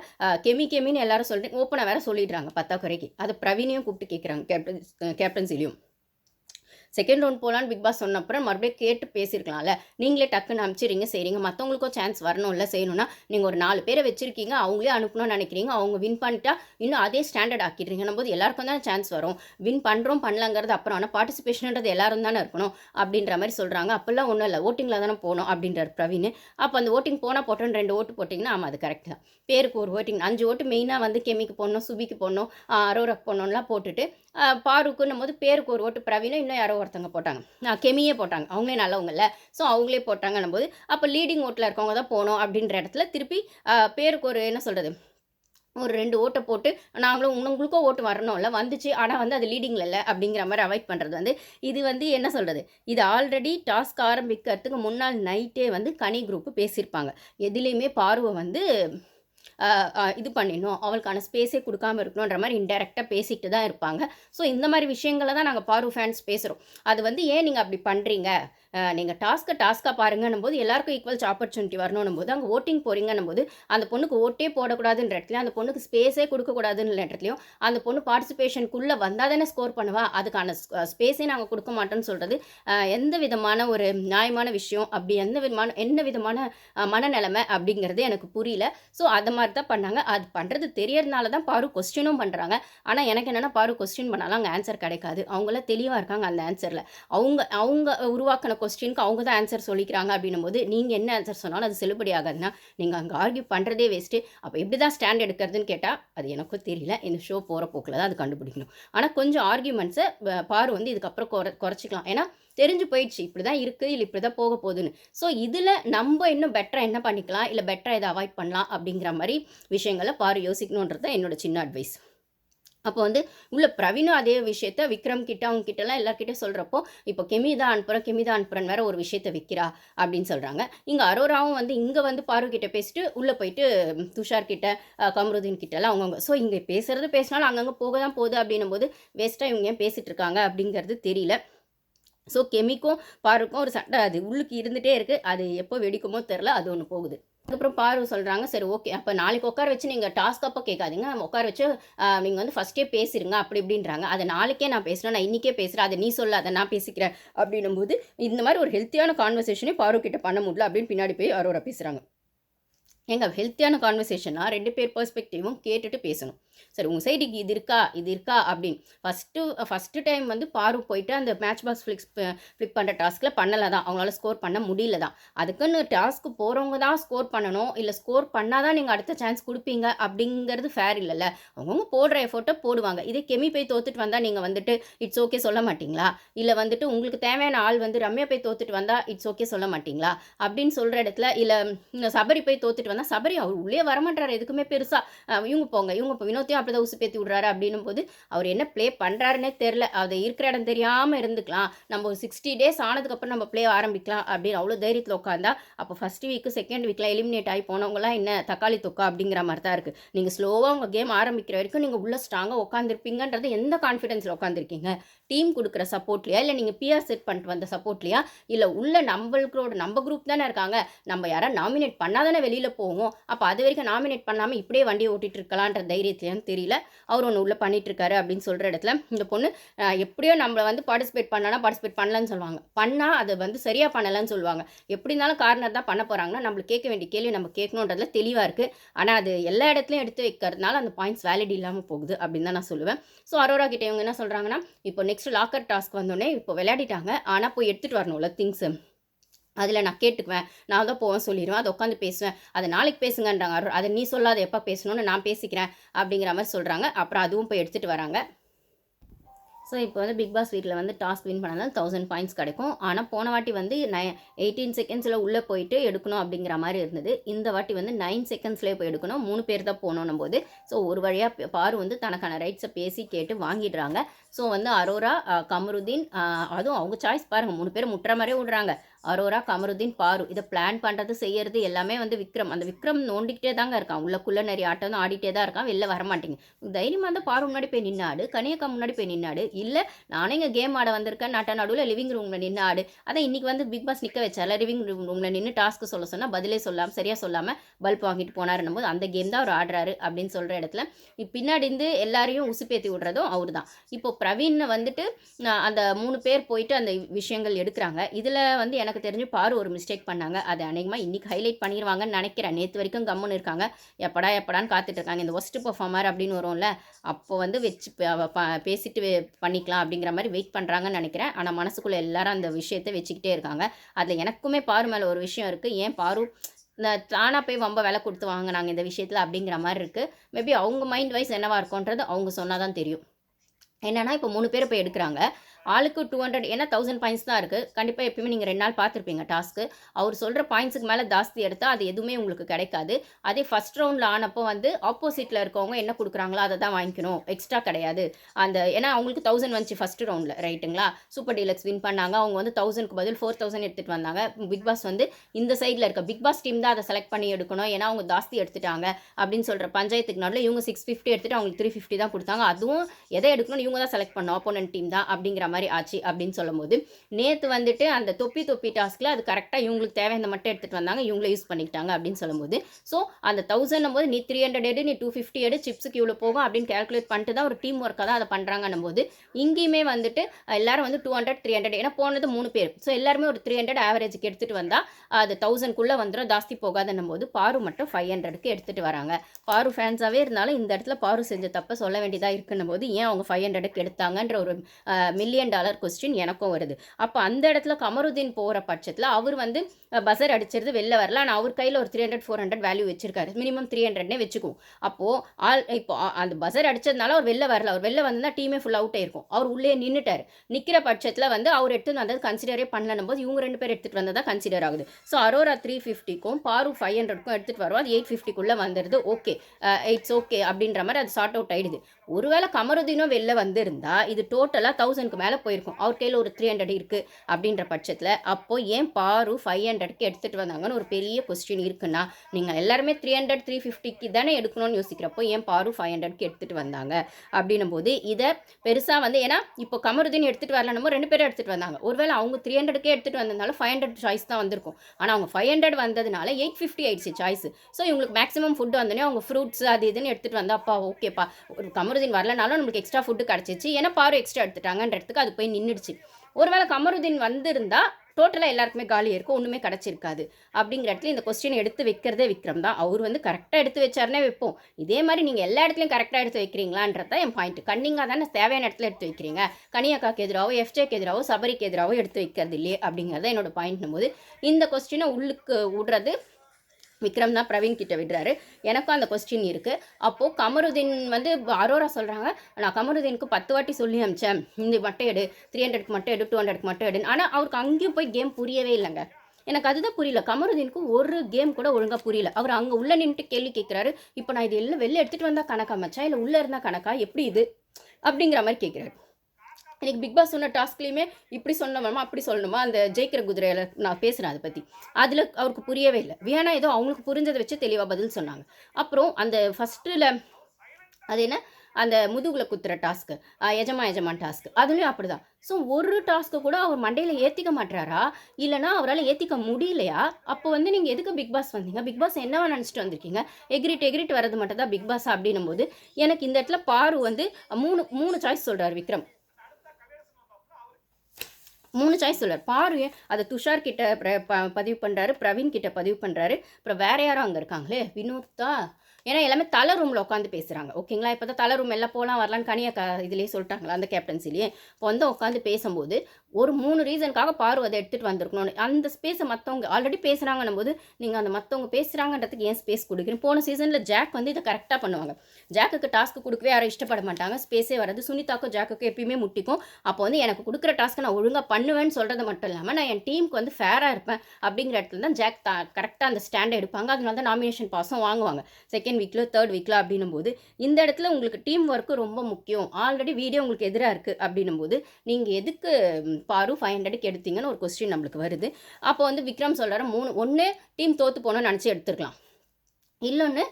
கெமி கெமின்னு எல்லாரும் சொல்லிட்டு ஓப்பனாக வேற சொல்லிடுறாங்க பத்தா குறைக்கு அதை பிரவீனையும் கூப்பிட்டு கேட்குறாங்க கேப்டன் கேப்டன்சிலையும் செகண்ட் ரவுண்ட் போகலான்னு பிக் பாஸ் சொன்ன அப்புறம் மறுபடியும் கேட்டு பேசியிருக்கலாம்ல நீங்களே டக்குன்னு அனுப்பிச்சிடுங்க சரிங்க மற்றவங்களுக்கும் சான்ஸ் வரணும்ல செய்யணும்னா நீங்கள் ஒரு நாலு பேரை வச்சிருக்கீங்க அவங்களே அனுப்பணும்னு நினைக்கிறீங்க அவங்க வின் பண்ணிட்டா இன்னும் அதே ஸ்டாண்டர்ட் ஆக்கிடுறீங்கன்னும் போது எல்லாருக்கும் தான் சான்ஸ் வரும். வின் பண்ணுறோம் பண்ணலங்கிறது அப்புறம் ஆனால் பார்ட்டிசிபேஷன்ன்றது எல்லாரும் தானே இருக்கணும் அப்படின்ற மாதிரி சொல்கிறாங்க அப்போல்லாம் ஒன்றும் இல்லை ஓட்டிங்கில் தானே போகணும் அப்படின்றார் பிரவீன். அப்போ அந்த ஓட்டிங் போனால் போட்டோன்னு ரெண்டு ஓட்டு போட்டிங்கன்னா ஆமாம் அது கரெக்ட் தான். பேருக்கு ஒரு ஓட்டிங் அஞ்சு ஓட்டு மெயினாக வந்து கெமிக்கு போடணும் சுபிக்கு போடணும் அரோராக்கு போடணும்லாம் போட்டுட்டு பாருக்குன்னும் போது பேருக்கு ஒரு ஓட்டு பிரவீனும் இன்னும் யாரோ ஒருத்தவங்க போட்டாங்க. கெமியே போட்டாங்க. அவங்களே நல்லவங்கல்ல. ஸோ அவங்களே போட்டாங்கன்னும் போது அப்போ லீடிங் ஓட்டில் இருக்கவங்க தான் போகணும் அப்படின்ற இடத்துல திருப்பி பேருக்கு ஒரு என்ன சொல்கிறது ஒரு ரெண்டு ஓட்டை போட்டு நாங்களும் உங்களுக்கும் ஓட்டு வரணும்ல வந்துச்சு. ஆனால் வந்து அது லீடிங்கில் இல்லை அப்படிங்கிற மாதிரி அவாய்ட் பண்ணுறது வந்து இது வந்து என்ன சொல்கிறது இது ஆல்ரெடி டாஸ்க் ஆரம்பிக்கிறதுக்கு முன்னாள் நைட்டே வந்து கனி குரூப்பு பேசியிருப்பாங்க. எதுலேயுமே பார்வை வந்து இது பண்ணிடணும். அவளுக்கான ஸ்பேஸே கொடுக்காம இருக்கணுன்ற மாதிரி இன்டெரக்டாக பேசிட்டு தான் இருப்பாங்க. ஸோ இந்த மாதிரி விஷயங்களை தான் நாங்கள் பாரு ஃபேன்ஸ் பேசுகிறோம் அது வந்து ஏன் நீங்கள் அப்படி பண்ணுறீங்க நீங்கள் டாஸ்க்கை டாஸ்க்காக பாருங்கன்னும் போது எல்லாருக்கும் ஈக்குவல்ஸ் ஆப்பர்ச்சுனிட்டி வரணும் போது அங்கே ஓட்டிங் போகிறீங்கன்னும் போது அந்த பொண்ணுக்கு ஓட்டே போடக்கூடாதுன்ற இடத்துலையும் அந்த பொண்ணுக்கு ஸ்பேஸே கொடுக்கக்கூடாதுன்ற இடத்துலையும் அந்த பொண்ணு பார்ட்டிசிபேஷனுக்குள்ளே வந்தால் தானே ஸ்கோர் பண்ணுவா? அதுக்கான ஸ்பேஸே நாங்கள் கொடுக்க மாட்டோம்னு சொல்கிறது எந்த விதமான ஒரு நியாயமான விஷயம் அப்படி எந்த விதமான என்ன விதமான மனநிலைமை அப்படிங்கிறது எனக்கு புரியல. ஸோ அது மாதிரி தான் பண்ணாங்க. அது பண்ணுறது தெரியறதுனால தான் பாரு கொஸ்டினும் பண்ணுறாங்க ஆனால் எனக்கு என்னென்னா பாரு கொஸ்டின் பண்ணாலும் அங்கே ஆன்சர் கிடைக்காது. அவங்கள தெளிவாக இருக்காங்க அந்த ஆன்சரில் அவங்க அவங்க உருவாக்கின கொஸ்டினுக்கு அவங்க தான் ஆன்சர் சொல்லிக்கிறாங்க அப்படின்னும் போது நீங்கள் என்ன ஆன்சர் சொன்னாலும் அது செல்லுபடி ஆகாதுன்னா நீங்கள் அங்கே ஆர்கியூ பண்ணுறதே வேஸ்ட்டு அப்போ எப்படி தான் ஸ்டாண்ட் எடுக்கிறதுன்னு கேட்டால் அது எனக்கும் தெரியல. இந்த ஷோ போகிற போக்கில் தான் அது கண்டுபிடிக்கணும். ஆனால் கொஞ்சம் ஆர்கியூமெண்ட்ஸை பாரு வந்து இதுக்கப்புறம் குறை குறைச்சிக்கலாம். ஏன்னா தெரிஞ்சு போயிடுச்சு. இப்படி தான் இருக்குது இல்லை இப்படி தான் போக போகுதுன்னு. ஸோ இதில் நம்ம இன்னும் பெட்டராக என்ன பண்ணிக்கலாம்? இல்லை பெட்டராக இதை அவாய்ட் பண்ணலாம் அப்படிங்கிற மாதிரி விஷயங்களை பாரு யோசிக்கணுன்றது தான் என்னோடய சின்ன அட்வைஸ் அப்போ வந்து உள்ள பிரவீனும் அதே விஷயத்த விக்ரம் கிட்ட அவங்க கிட்டலாம் எல்லார்கிட்ட சொல்கிறப்போ இப்போ கெமி தான் அனுப்புகிறோம் கெமி தான் அனுப்புகிறேன் வேற ஒரு விஷயத்த விற்கிறா அப்படின்னு சொல்கிறாங்க இங்கே அரோராவும் வந்து இங்கே வந்து பாரு கிட்ட பேசிட்டு உள்ளே போயிட்டு துஷார் கிட்ட கமருதீன் கிட்டலாம் அவங்கவுங்க ஸோ இங்கே பேசுறது பேசினாலும் அங்கங்கே போக தான் போகுது அப்படின்னும் போது வேஸ்ட்டாக இவங்க ஏன் பேசிட்டு இருக்காங்க அப்படிங்கிறது தெரியல. ஸோ கெமிக்கும் பாருக்கும் ஒரு சண்டை அது உள்ளுக்கு இருந்துகிட்டே இருக்குது அது எப்போ வெடிக்குமோ தெரில அது ஒன்று போகுது. அதுக்கப்புறம் பார்வை சொல்கிறாங்க சரி ஓகே அப்போ நாளைக்கு உட்கார வச்சு நீங்கள் டாஸ்க் அப்போ கேட்காதீங்க. நம்ம உட்கார வச்சு நீங்கள் வந்து ஃபஸ்ட்டே பேசிடுங்க அப்படி இப்படின்றாங்க. அதை நாளைக்கே நான் பேசுகிறேன் நான் இன்றைக்கே பேசுகிறேன் அதை நீ சொல்ல. அதை நான் பேசிக்கிறேன். அப்படின்னும் போது இந்த மாதிரி ஒரு ஹெல்த்தியான கான்வர்சேஷனே பார்வை கிட்ட பண்ண முடியல அப்படின்னு பின்னாடி போய் அரோரா பேசுகிறாங்க எங்கள் ஹெல்த்தியான கான்வர்சேஷனாக ரெண்டு பேர் பெர்ஸ்பெக்டிவும் கேட்டுட்டு பேசணும். சரி உங்கள் சைடுக்கு இது இருக்கா? இது இருக்கா? அப்படின்னு. ஃபஸ்ட்டு ஃபஸ்ட்டு டைம் வந்து பாரு போயிட்டு அந்த மேட்ச் பாக்ஸ் ஃபிளிக்ஸ் ஃபிளிக் பண்ணுற டாஸ்கில் பண்ணலை தான். அவங்களால ஸ்கோர் பண்ண முடியல தான். அதுக்குன்னு டாஸ்க்கு போகிறவங்க தான் ஸ்கோர் பண்ணணும். இல்லை ஸ்கோர் பண்ணால் தான் நீங்கள் அடுத்த சான்ஸ் கொடுப்பீங்க அப்படிங்கிறது ஃபேர் இல்லைல்ல. அவங்கவுங்க போடுற எஃபோர்ட்டை போடுவாங்க. இதே கெமி போய் தோத்துட்டு வந்தால் நீங்கள் வந்துட்டு இட்ஸ் ஓகே சொல்ல மாட்டிங்களா? இல்லை வந்துட்டு உங்களுக்கு தேவையான ஆள் வந்து ரம்யா போய் தோத்துட்டு வந்தால் இட்ஸ் ஓகே சொல்ல மாட்டிங்களா? அப்படின்னு சொல்கிற இடத்துல இல்லை சபரி போய் தோத்துட்டு வந்தால் சபரி அவர் உள்ளே வரமாட்டார் எதுக்குமே பெருசாக இவங்க போங்க இவங்க வினோத் எல்லாத்தையும் அப்படி தான் உசு விடுறாரு விட்றாரு அப்படின்னும் போது அவர் என்ன ப்ளே பண்ணுறாருன்னே தெரில அது இருக்கிற இடம் தெரியாமல் இருந்துக்கலாம். நம்ம ஒரு சிக்ஸ்டி டேஸ் ஆனதுக்கப்புறம் நம்ம ப்ளே ஆரம்பிக்கலாம் அப்படின்னு அவ்வளோ தைரியத்தில் உட்காந்தா அப்போ ஃபஸ்ட் வீக்கு செகண்ட் வீக்கில் எலிமினேட் ஆகி போனவங்களாம் என்ன தக்காளி தொக்கா அப்படிங்கிற மாதிரி தான் இருக்குது நீங்கள் ஸ்லோவாக உங்கள் கேம் ஆரம்பிக்கிற வரைக்கும் நீங்கள் உள்ள ஸ்ட்ராங்காக உட்காந்துருப்பீங்கன்றது எந்த கான்ஃபிடென்ஸில் உட்காந்துருக்கீங்க டீம் கொடுக்குற சப்போர்ட்லையா இல்லை நீங்கள் பிஆர் செட் பண்ணிட்டு வந்த சப்போர்ட்லையா இல்லை உள்ள நம்மளுக்கோட நம்ம குரூப் தானே இருக்காங்க. நம்ம யாராவது நாமினேட் பண்ணால் தானே வெளியில் போவோம். அப்போ அது வரைக்கும் நாமினேட் பண்ணாமல் இப்படியே வண்டியை ஓட்டிகிட்டு இருக்கலான்ற தெரியல. அவர் ஒன்று உள்ளே பண்ணிட்டு இருக்காரு அப்படின்னு சொல்கிற இடத்துல இந்த பொண்ணு எப்படியோ நம்மளை வந்து பார்ட்டிசிபேட் பண்ணனா பார்ட்டிசிபேட் பண்ணலன்னு சொல்லுவாங்க. பண்ணால் அதை வந்து சரியாக பண்ணலன்னு சொல்லுவாங்க. எப்படி இருந்தாலும் கார்னர் தான் பண்ண போகிறாங்கன்னா நம்மளுக்கு கேட்க வேண்டிய கேள்வி நம்ம கேட்கணுன்றதுல தெளிவாக இருக்குது ஆனால் அது எல்லா இடத்துலையும் எடுத்து வைக்கிறதுனால அந்த பாயிண்ட்ஸ் வேலிட் இல்லாமல் போகுது அப்படின்னு தான் நான் சொல்லுவேன். ஸோ அரோரா கிட்டே இவங்க என்ன சொல்கிறாங்கன்னா இப்போ நெக்ஸ்ட் லாக்கர் டாஸ்க் வந்தோடனே இப்போ விளையாடிட்டாங்க. ஆனால் போய் எடுத்துகிட்டு வரணும்ல திங்ஸு அதில் நான் கேட்டுக்குவேன். நான் தான் போவேன் சொல்லிடுவேன் அதை உட்காந்து பேசுவேன். அதை நாளைக்கு பேசுங்கன்றாங்க. அருள் அதை நீ சொல்லாத எப்போ பேசணும்னு நான் பேசிக்கிறேன் அப்படிங்கிற மாதிரி சொல்கிறாங்க அப்புறம் அதுவும் போய் எடுத்துகிட்டு வராங்க. ஸோ இப்போ வந்து பிக் பாஸ் வீட்டில் வந்து டாஸ்க் வின் பண்ணால் தௌசண்ட் பாயிண்ட்ஸ் கிடைக்கும். ஆனால் போன வாட்டி வந்து நை எயிட்டீன் செகண்ட்ஸில் உள்ளே போயிட்டு எடுக்கணும் அப்படிங்கிற மாதிரி இருந்தது. இந்த வாட்டி வந்து நைன் செகண்ட்ஸ்லேயே போய் எடுக்கணும். மூணு பேர் தான் போகணும் போது. ஸோ ஒரு வழியாக பாரு வந்து தனக்கான ரைட்ஸை பேசி கேட்டு வாங்கிடுறாங்க. ஸோ வந்து அரோரா கமருதீன் அதுவும் அவங்க சாய்ஸ் பாருங்கள் மூணு பேர் முட்டுற மாதிரியே விடுறாங்க அரோரா கமருதீன் பாரு. இதை பிளான் பண்ணுறது செய்யறது எல்லாமே வந்து விக்ரம். அந்த விக்ரம் நோண்டிக்கிட்டே தாங்க இருக்கான். உள்ளக்குள்ளே நிறைய ஆட்டம் ஆடிட்டே தான் இருக்கான். வெளில வரமாட்டேங்க தைரியமாக அந்த பாரு முன்னாடி போய் நின்னாடு. கனியக்கா முன்னாடி போய் நின்னாடு. இல்லை நானே இங்கே கேம் ஆட வந்திருக்கேன். நட்ட நடுவில் லிவிங் ரூமில் நின்னாடு. அதான் இன்னைக்கு வந்து பிக் பாஸ் நிற்க வச்சால லிவிங் ரூமில் நின்று டாஸ்க்கு சொல்ல சொன்னால் பதிலே சொல்லாமல் சரியாக சொல்லாமல் பல்ப் வாங்கிட்டு போனாருன்னும் போது அந்த கேம் தான் அவர் ஆடுறாரு அப்படின்னு சொல்கிற இடத்துல. பின்னாடி இருந்து எல்லாரையும் உசுப்பேத்தி விடுறதும் அவர் தான் இப்போ பிரவீன் வந்துட்டு நான் அந்த மூணு பேர் போயிட்டு அந்த விஷயங்கள் எடுக்கிறாங்க. இதில் வந்து எனக்கு எனக்கு தெரிஞ்சு பாரு ஒரு மிஸ்டேக் பண்ணாங்க. அது அநேகமாக இன்றைக்கி ஹைலைட் பண்ணிடுவாங்கன்னு நினைக்கிறேன். நேற்று வரைக்கும் கம்முன்னு இருக்காங்க. எப்படா எப்படான்னு காத்துட்டு இருக்காங்க. இந்த ஒஸ்ட் பர்ஃபார்மர் அப்படின்னு வரும்ல அப்போ வந்து வச்சு பேசிட்டு பண்ணிக்கலாம் அப்படிங்கிற மாதிரி வெயிட் பண்ணுறாங்கன்னு நினைக்கிறேன். ஆனால் மனசுக்குள்ளே எல்லாரும் அந்த விஷயத்தை வச்சுக்கிட்டே இருக்காங்க. அதில் எனக்குமே பாரு மேலே ஒரு விஷயம் இருக்குது ஏன் பாரு இந்த தானாக போய் ரொம்ப விலை கொடுத்து வாங்கினாங்க இந்த விஷயத்தில் அப்படிங்கிற மாதிரி இருக்குது மேபி அவங்க மைண்ட் வைஸ் என்னவாக இருக்கும்ன்றது அவங்க சொன்னால் தான் தெரியும். என்னென்னா இப்போ மூணு பேர் போய் எடுக்கிறாங்க. ஆளுக்கு டூ ஹண்ட்ரட் ஏன்னா தௌசண்ட் பாயிண்ட்ஸ் தான் இருக்குது கண்டிப்பாக எப்பயுமே நீங்கள் ரெண்டு நாள் பார்த்துருப்பீங்க டாஸ்க்கு அவர் சொல்கிற பாயிண்ட்ஸுக்கு மேலே ஜாஸ்தி எடுத்தால் அது எதுவுமே உங்களுக்கு கிடைக்காது. அதே ஃபஸ்ட் ரவுண்டில் ஆனப்போ வந்து ஆப்போசிட்டில் இருக்கவங்க என்ன கொடுக்குறாங்களோ அதை தான் வாங்கிக்கணும். எக்ஸ்ட்ரா கிடையாது. அந்த ஏன்னா அவங்களுக்கு தௌசண்ட் வந்துச்சு ஃபஸ்ட் ரவுண்டில் ரைட்டுங்களா சூப்பர் டீலக்ஸ் வின் பண்ணாங்க. அவங்க வந்து தௌசண்ட்க்கு பதில் ஃபோர் தௌசண்ட் எடுத்துகிட்டு வந்தாங்க. பிக் பாஸ் வந்து இந்த சைடில் இருக்க பிக் பாஸ் டீம் தான் அதை செலக்ட் பண்ணி எடுக்கணும். ஏன்னா அவங்க ஜாஸ்தி எடுத்துட்டாங்க அப்படின்னு சொல்கிற பஞ்சாயத்துக்கு நடுவில் இவங்க சிக்ஸ் ஃபிஃப்டி எடுத்துகிட்டு அவங்களுக்கு த்ரீ ஃபிஃப்டி தான் கொடுத்தாங்க. அதுவும் எதை எடுக்கணும்னு இவங்க தான் செலக்ட் பண்ணோம் opponent டீம் தான் அப்படிங்கிற மாதிரி ஆச்சு அப்படின்னு சொல்லும்போது நேற்று வந்துட்டு அந்த தொப்பி தொப்பி டாஸ்கில் அது கரெக்டாக இவங்களுக்கு தேவையான மட்டும் எடுத்துகிட்டு வந்தாங்க இவங்களே யூஸ் பண்ணிக்கிட்டாங்க அப்படின்னு சொல்லும்போது. ஸோ அந்த தௌசண்ட் போது நீ த்ரீ ஹண்ட்ரட் எடு நீ டூ ஃபிஃப்டி எடு சிப்ஸுக்கு இவ்வளோ போகும் அப்படின்னு கேல்குலேட் பண்ணிட்டு தான் ஒரு டீம் ஒர்க்காக தான் அதை பண்ணுறாங்கன்னும் போது இங்கேயுமே வந்துட்டு எல்லாரும் வந்து டூ ஹண்ட்ரட் த்ரீ ஹண்ட்ரட் ஏன்னா போனது மூணு பேர். ஸோ எல்லாருமே ஒரு த்ரீ ஹண்ட்ரட் ஆவரேஜுக்கு எடுத்துகிட்டு வந்தால் அது தௌசண்ட்குள்ளே வந்துடும் ஜாஸ்தி போகாதுன்னும் போது பாரு மட்டும் ஃபைவ் ஹண்ட்ரடுக்கு எடுத்துகிட்டு வராங்க. பாரு ஃபேன்ஸாகவே இருந்தாலும் இந்த இடத்துல பாரு செஞ்ச தப்பை சொல்ல வேண்டியதாக இருக்குன்னும் போது ஏன் அவங்க ஃபைவ் ஹண்ட்ரடுக்கு எடுத்தாங்கன்ற ஒரு மில்லியன் டாலர் கொஸ்டின் எனக்கும் வருது. அப்போ அந்த இடத்துல கமருதீன் போகிற பட்சத்தில் அவர் வந்து பஸர் அடிச்சிருந்து வெளில வரல. ஆனால் அவர் கையில் ஒரு three hundred four hundred value வச்சிருக்காரு. மினிமம் த்ரீ ஹண்ட்ரட்னே வச்சுக்குவோம். அப்போது ஆல் இப்போ அந்த பஸர் அடிச்சதுனால அவர் வெளில வரல. அவர் வெளில வந்தா டீமே ஃபுல் அவுட் ஆயிருக்கும். அவர் உள்ளே நின்றுட்டார் நிற்கிற பட்சத்தில் வந்து அவர் எடுத்து வந்தது கன்சிடரே பண்ணலன்னும் போது இவங்க ரெண்டு பேர் எடுத்துகிட்டு வந்ததா கன்சிடர் ஆகுது. ஸோ அரோரா த்ரீ ஃபிஃப்டிக்கும் பாரு ஃபைவ் ஹண்ட்ரட்க்கும் எடுத்துகிட்டு வருவோம் அது எயிட் ஃபிஃப்டிக்குள்ளே வந்துடுது ஓகே இட்ஸ் ஓகே அப்படின்ற மாதிரி அது சார்ட் அவுட் ஆகிடுது ஒருவேளை கமருதீனும் வெளில வந்திருந்தா இது டோட்டலாக தௌசண்ட்க்கு மேலே போயிருக்கும். அவர் கையில் ஒரு த்ரீ ஹண்ட்ரட் இருக்குது அப்படின்ற பட்சத்தில் அப்போது ஏன் பாரு ஃபைவ் ஹண்ட்ரட் ஹண்ட்ரட்க்கு எடுத்துகிட்டு வந்தாங்கன்னு ஒரு பெரிய கொஸ்டின் இருக்குன்னா நீங்கள் எல்லாருமே த்ரீ ஹண்ட்ரட் த்ரீ ஃபிஃப்டிக்கு தானே எடுக்கணும்னு யோசிக்கிறப்போ ஏன் பாரு ஃபைவ் ஹண்ட்ரட்க்கு எடுத்துகிட்டு வந்தாங்க? அப்படின்னும் போது இதை பெருசாக வந்து ஏன்னா இப்போ கமருதீன் எடுத்துகிட்டு வரலாமோ ரெண்டு பேரும் எடுத்துகிட்டு வந்தாங்க. ஒருவேளை அவங்க த்ரீ ஹண்ட்ரட்க்கே எடுத்துகிட்டு வந்ததுனால ஃபைவ் ஹண்ட்ரட் சாய்ஸ் தான் வந்திருக்கும். ஆனால் அவங்க ஃபைவ் ஹண்ட்ரட் வந்ததுனால எயிட் ஃபிஃப்டி ஆயிடுச்சு சாய்ஸ் ஸோ இவங்களுக்கு மேக்ஸிமம் ஃபுட் வந்தோடனே அவங்க ஃப்ரூட்ஸ் அது இதுன்னு எடுத்துகிட்டு வந்தால் அப்பா ஓகேப்பா ஒரு கமருதீன் வரலனாலும் நம்மளுக்கு எக்ஸ்ட்ரா ஃபுட்டு கிடச்சிச்சு. ஏன்னா பாரு எக்ஸ்ட்ரா எடுத்துட்டாங்கன்றதுக்கு அது போய் நின்றுடுச்சு ஒருவேளை கமருதீன் வந்திருந்தால் டோட்டலாக எல்லாருக்குமே காலி இருக்கும் ஒன்றுமே கிடச்சிருக்காது. அப்படிங்கிற இடத்துல இந்த கொஸ்டின் எடுத்து வைக்கிறதே விக்ரம் தான். அவர் வந்து கரெக்டாக எடுத்து வச்சாருனே வைப்போம். இதே மாதிரி நீங்கள் எல்லா இடத்துலையும் கரெக்டாக எடுத்து வைக்கிறீங்களான்றது தான் என் பாயிண்ட் கன்னிங்காக தானே தேவையான இடத்துல எடுத்து வைக்கிறீங்க. கனியாக்காக்கு எதிராகவோ எஃப்ஜேக்கு எதிராகவோ சபரிக்கு எதிராகவோ எடுத்து வைக்கிறது இல்லையே அப்படிங்கிறத என்னோட பாயிண்ட்னும் போது இந்த கொஸ்டினை உள்ளுக்கு விடுறது விக்ரம் தான் பிரவீன் கிட்ட விடுறாரு. எனக்கும் அந்த கொஸ்டின் இருக்குது அப்போது கமருதீன் வந்து அரோரா சொல்கிறாங்க நான் கமருதீனுக்கு பத்து வாட்டி சொல்லி அமிச்சேன். இந்த மட்டும் எடு. த்ரீ ஹண்ட்ரட்க்கு மட்டும் எடு டூ ஹண்ட்ரட்க்கு மட்டும் எடுன்னு. ஆனால் அவருக்கு அங்கேயும் போய் கேம் புரியவே இல்லைங்க. எனக்கு அதுதான் புரியல. கமருதீனுக்கு ஒரு கேம் கூட ஒழுங்காக புரியல. அவர் அங்கே உள்ளே நின்றுட்டு கேள்வி கேட்குறாரு இப்போ நான் இது எல்லாம் வெளில எடுத்துகிட்டு வந்தால் கணக்கா மச்சா இல்லை உள்ளே இருந்தால் கணக்கா? எப்படி இது? அப்படிங்கிற மாதிரி கேட்குறாரு எனக்கு பிக் பாஸ் சொன்ன டாஸ்க்லேயுமே இப்படி சொன்னோமா அப்படி சொல்லணுமா? அந்த ஜெயிக்கிற குதிரையில் நான் பேசுகிறேன் அதை பற்றி அதில் அவருக்கு புரியவே இல்லை. வேணா ஏதோ அவங்களுக்கு புரிஞ்சதை வச்சு தெளிவாக பதில் சொன்னாங்க. அப்புறம் அந்த ஃபஸ்ட்டில் அது என்ன? அந்த முதுகில் குத்துற டாஸ்க்கு எஜமா எஜமான் டாஸ்க்கு அதுலேயும் அப்படி தான் ஸோ ஒரு டாஸ்க்கு கூட அவர் மண்டையில் ஏற்றிக்க மாட்டாரா இல்லைனா அவரால் ஏற்றிக்க முடியலையா? அப்போ வந்து நீங்கள் எதுக்கு பிக் பாஸ் வந்தீங்க? பிக் பாஸ் என்னவா நினச்சிட்டு வந்திருக்கீங்க? எக்ரிட் எக்ரிட் வரது மட்டும் தான் பிக் பாஸ் அப்படின்னும் போது எனக்கு இந்த இடத்துல பாரு வந்து மூணு மூணு சாய்ஸ் சொல்கிறார் விக்ரம். மூணு சாய்ஸ் சொல்கிறார் பாரு அதை துஷார் கிட்ட ப- பதிவு பண்ணுறாரு பிரவீன் கிட்ட பதிவு பண்ணுறாரு அப்புறம் வேற யாரும் அங்கே இருக்காங்களே? வினோத்தா? ஏன்னா எல்லாமே தலை ரூமில் உட்காந்து பேசுகிறாங்க ஓகேங்களா இப்போ தான் தலை ரூம் எல்லாம் போகலாம் வரலான்னு கனியா க இதுலேயே சொல்லிட்டாங்களா அந்த கேப்டன்சிலேயே இப்போ வந்து உட்காந்து பேசும்போது ஒரு மூணு ரீசனுக்காக பார்வை அதை எடுத்துகிட்டு வந்திருக்கணும் அந்த ஸ்பேஸை மற்றவங்க ஆல்ரெடி பேசுகிறாங்கன்னும் போது நீங்கள் அந்த மற்றவங்க பேசுகிறாங்கன்றதுக்கு ஏன் ஸ்பேஸ் கொடுக்குறீங்க? போன சீசனில் ஜாக் வந்து இதை கரெக்டாக பண்ணுவாங்க. ஜாக்குக்கு டாஸ்க்கு கொடுக்கவே யாரும் இஷ்டப்பட மாட்டாங்க. ஸ்பேஸே வராது சுனிதாக்கும் ஜாக்குக்கும் எப்பயுமே முட்டிக்கும். அப்போ வந்து எனக்கு கொடுக்குற டாஸ்க்கை நான் ஒழுங்காக பண்ணுவேன்னு சொல்கிறது மட்டும் இல்லாமல் நான் என் டீமுக்கு வந்து ஃபேராக இருப்பேன் அப்படிங்கிற இடத்துல தான் ஜாக் தா கரெக்டாக அந்த ஸ்டாண்டை எடுப்பாங்க. அதனால தான் நாமினேஷன் பாஸும் வாங்குவாங்க. செகண்ட் வீக்கில் தேர்ட் வீக்கில் அப்படின்னும் போது இந்த இடத்துல உங்களுக்கு டீம் ஒர்க்கு ரொம்ப முக்கியம். ஆல்ரெடி வீடியோ உங்களுக்கு எதிராக இருக்குது அப்படின்னும் போது நீங்கள் எதுக்கு பாரு ஃபைவ் ஹண்ட்ரடுக்கு எடுத்தீங்கன்னு ஒரு கொஸ்டின் நம்மளுக்கு வருது. அப்போ வந்து விக்ரம் சொல்கிறார் மூணு ஒன்று டீம் தோற்று போகணும்னு நினச்சி எடுத்துருக்கலாம். இன்னொன்று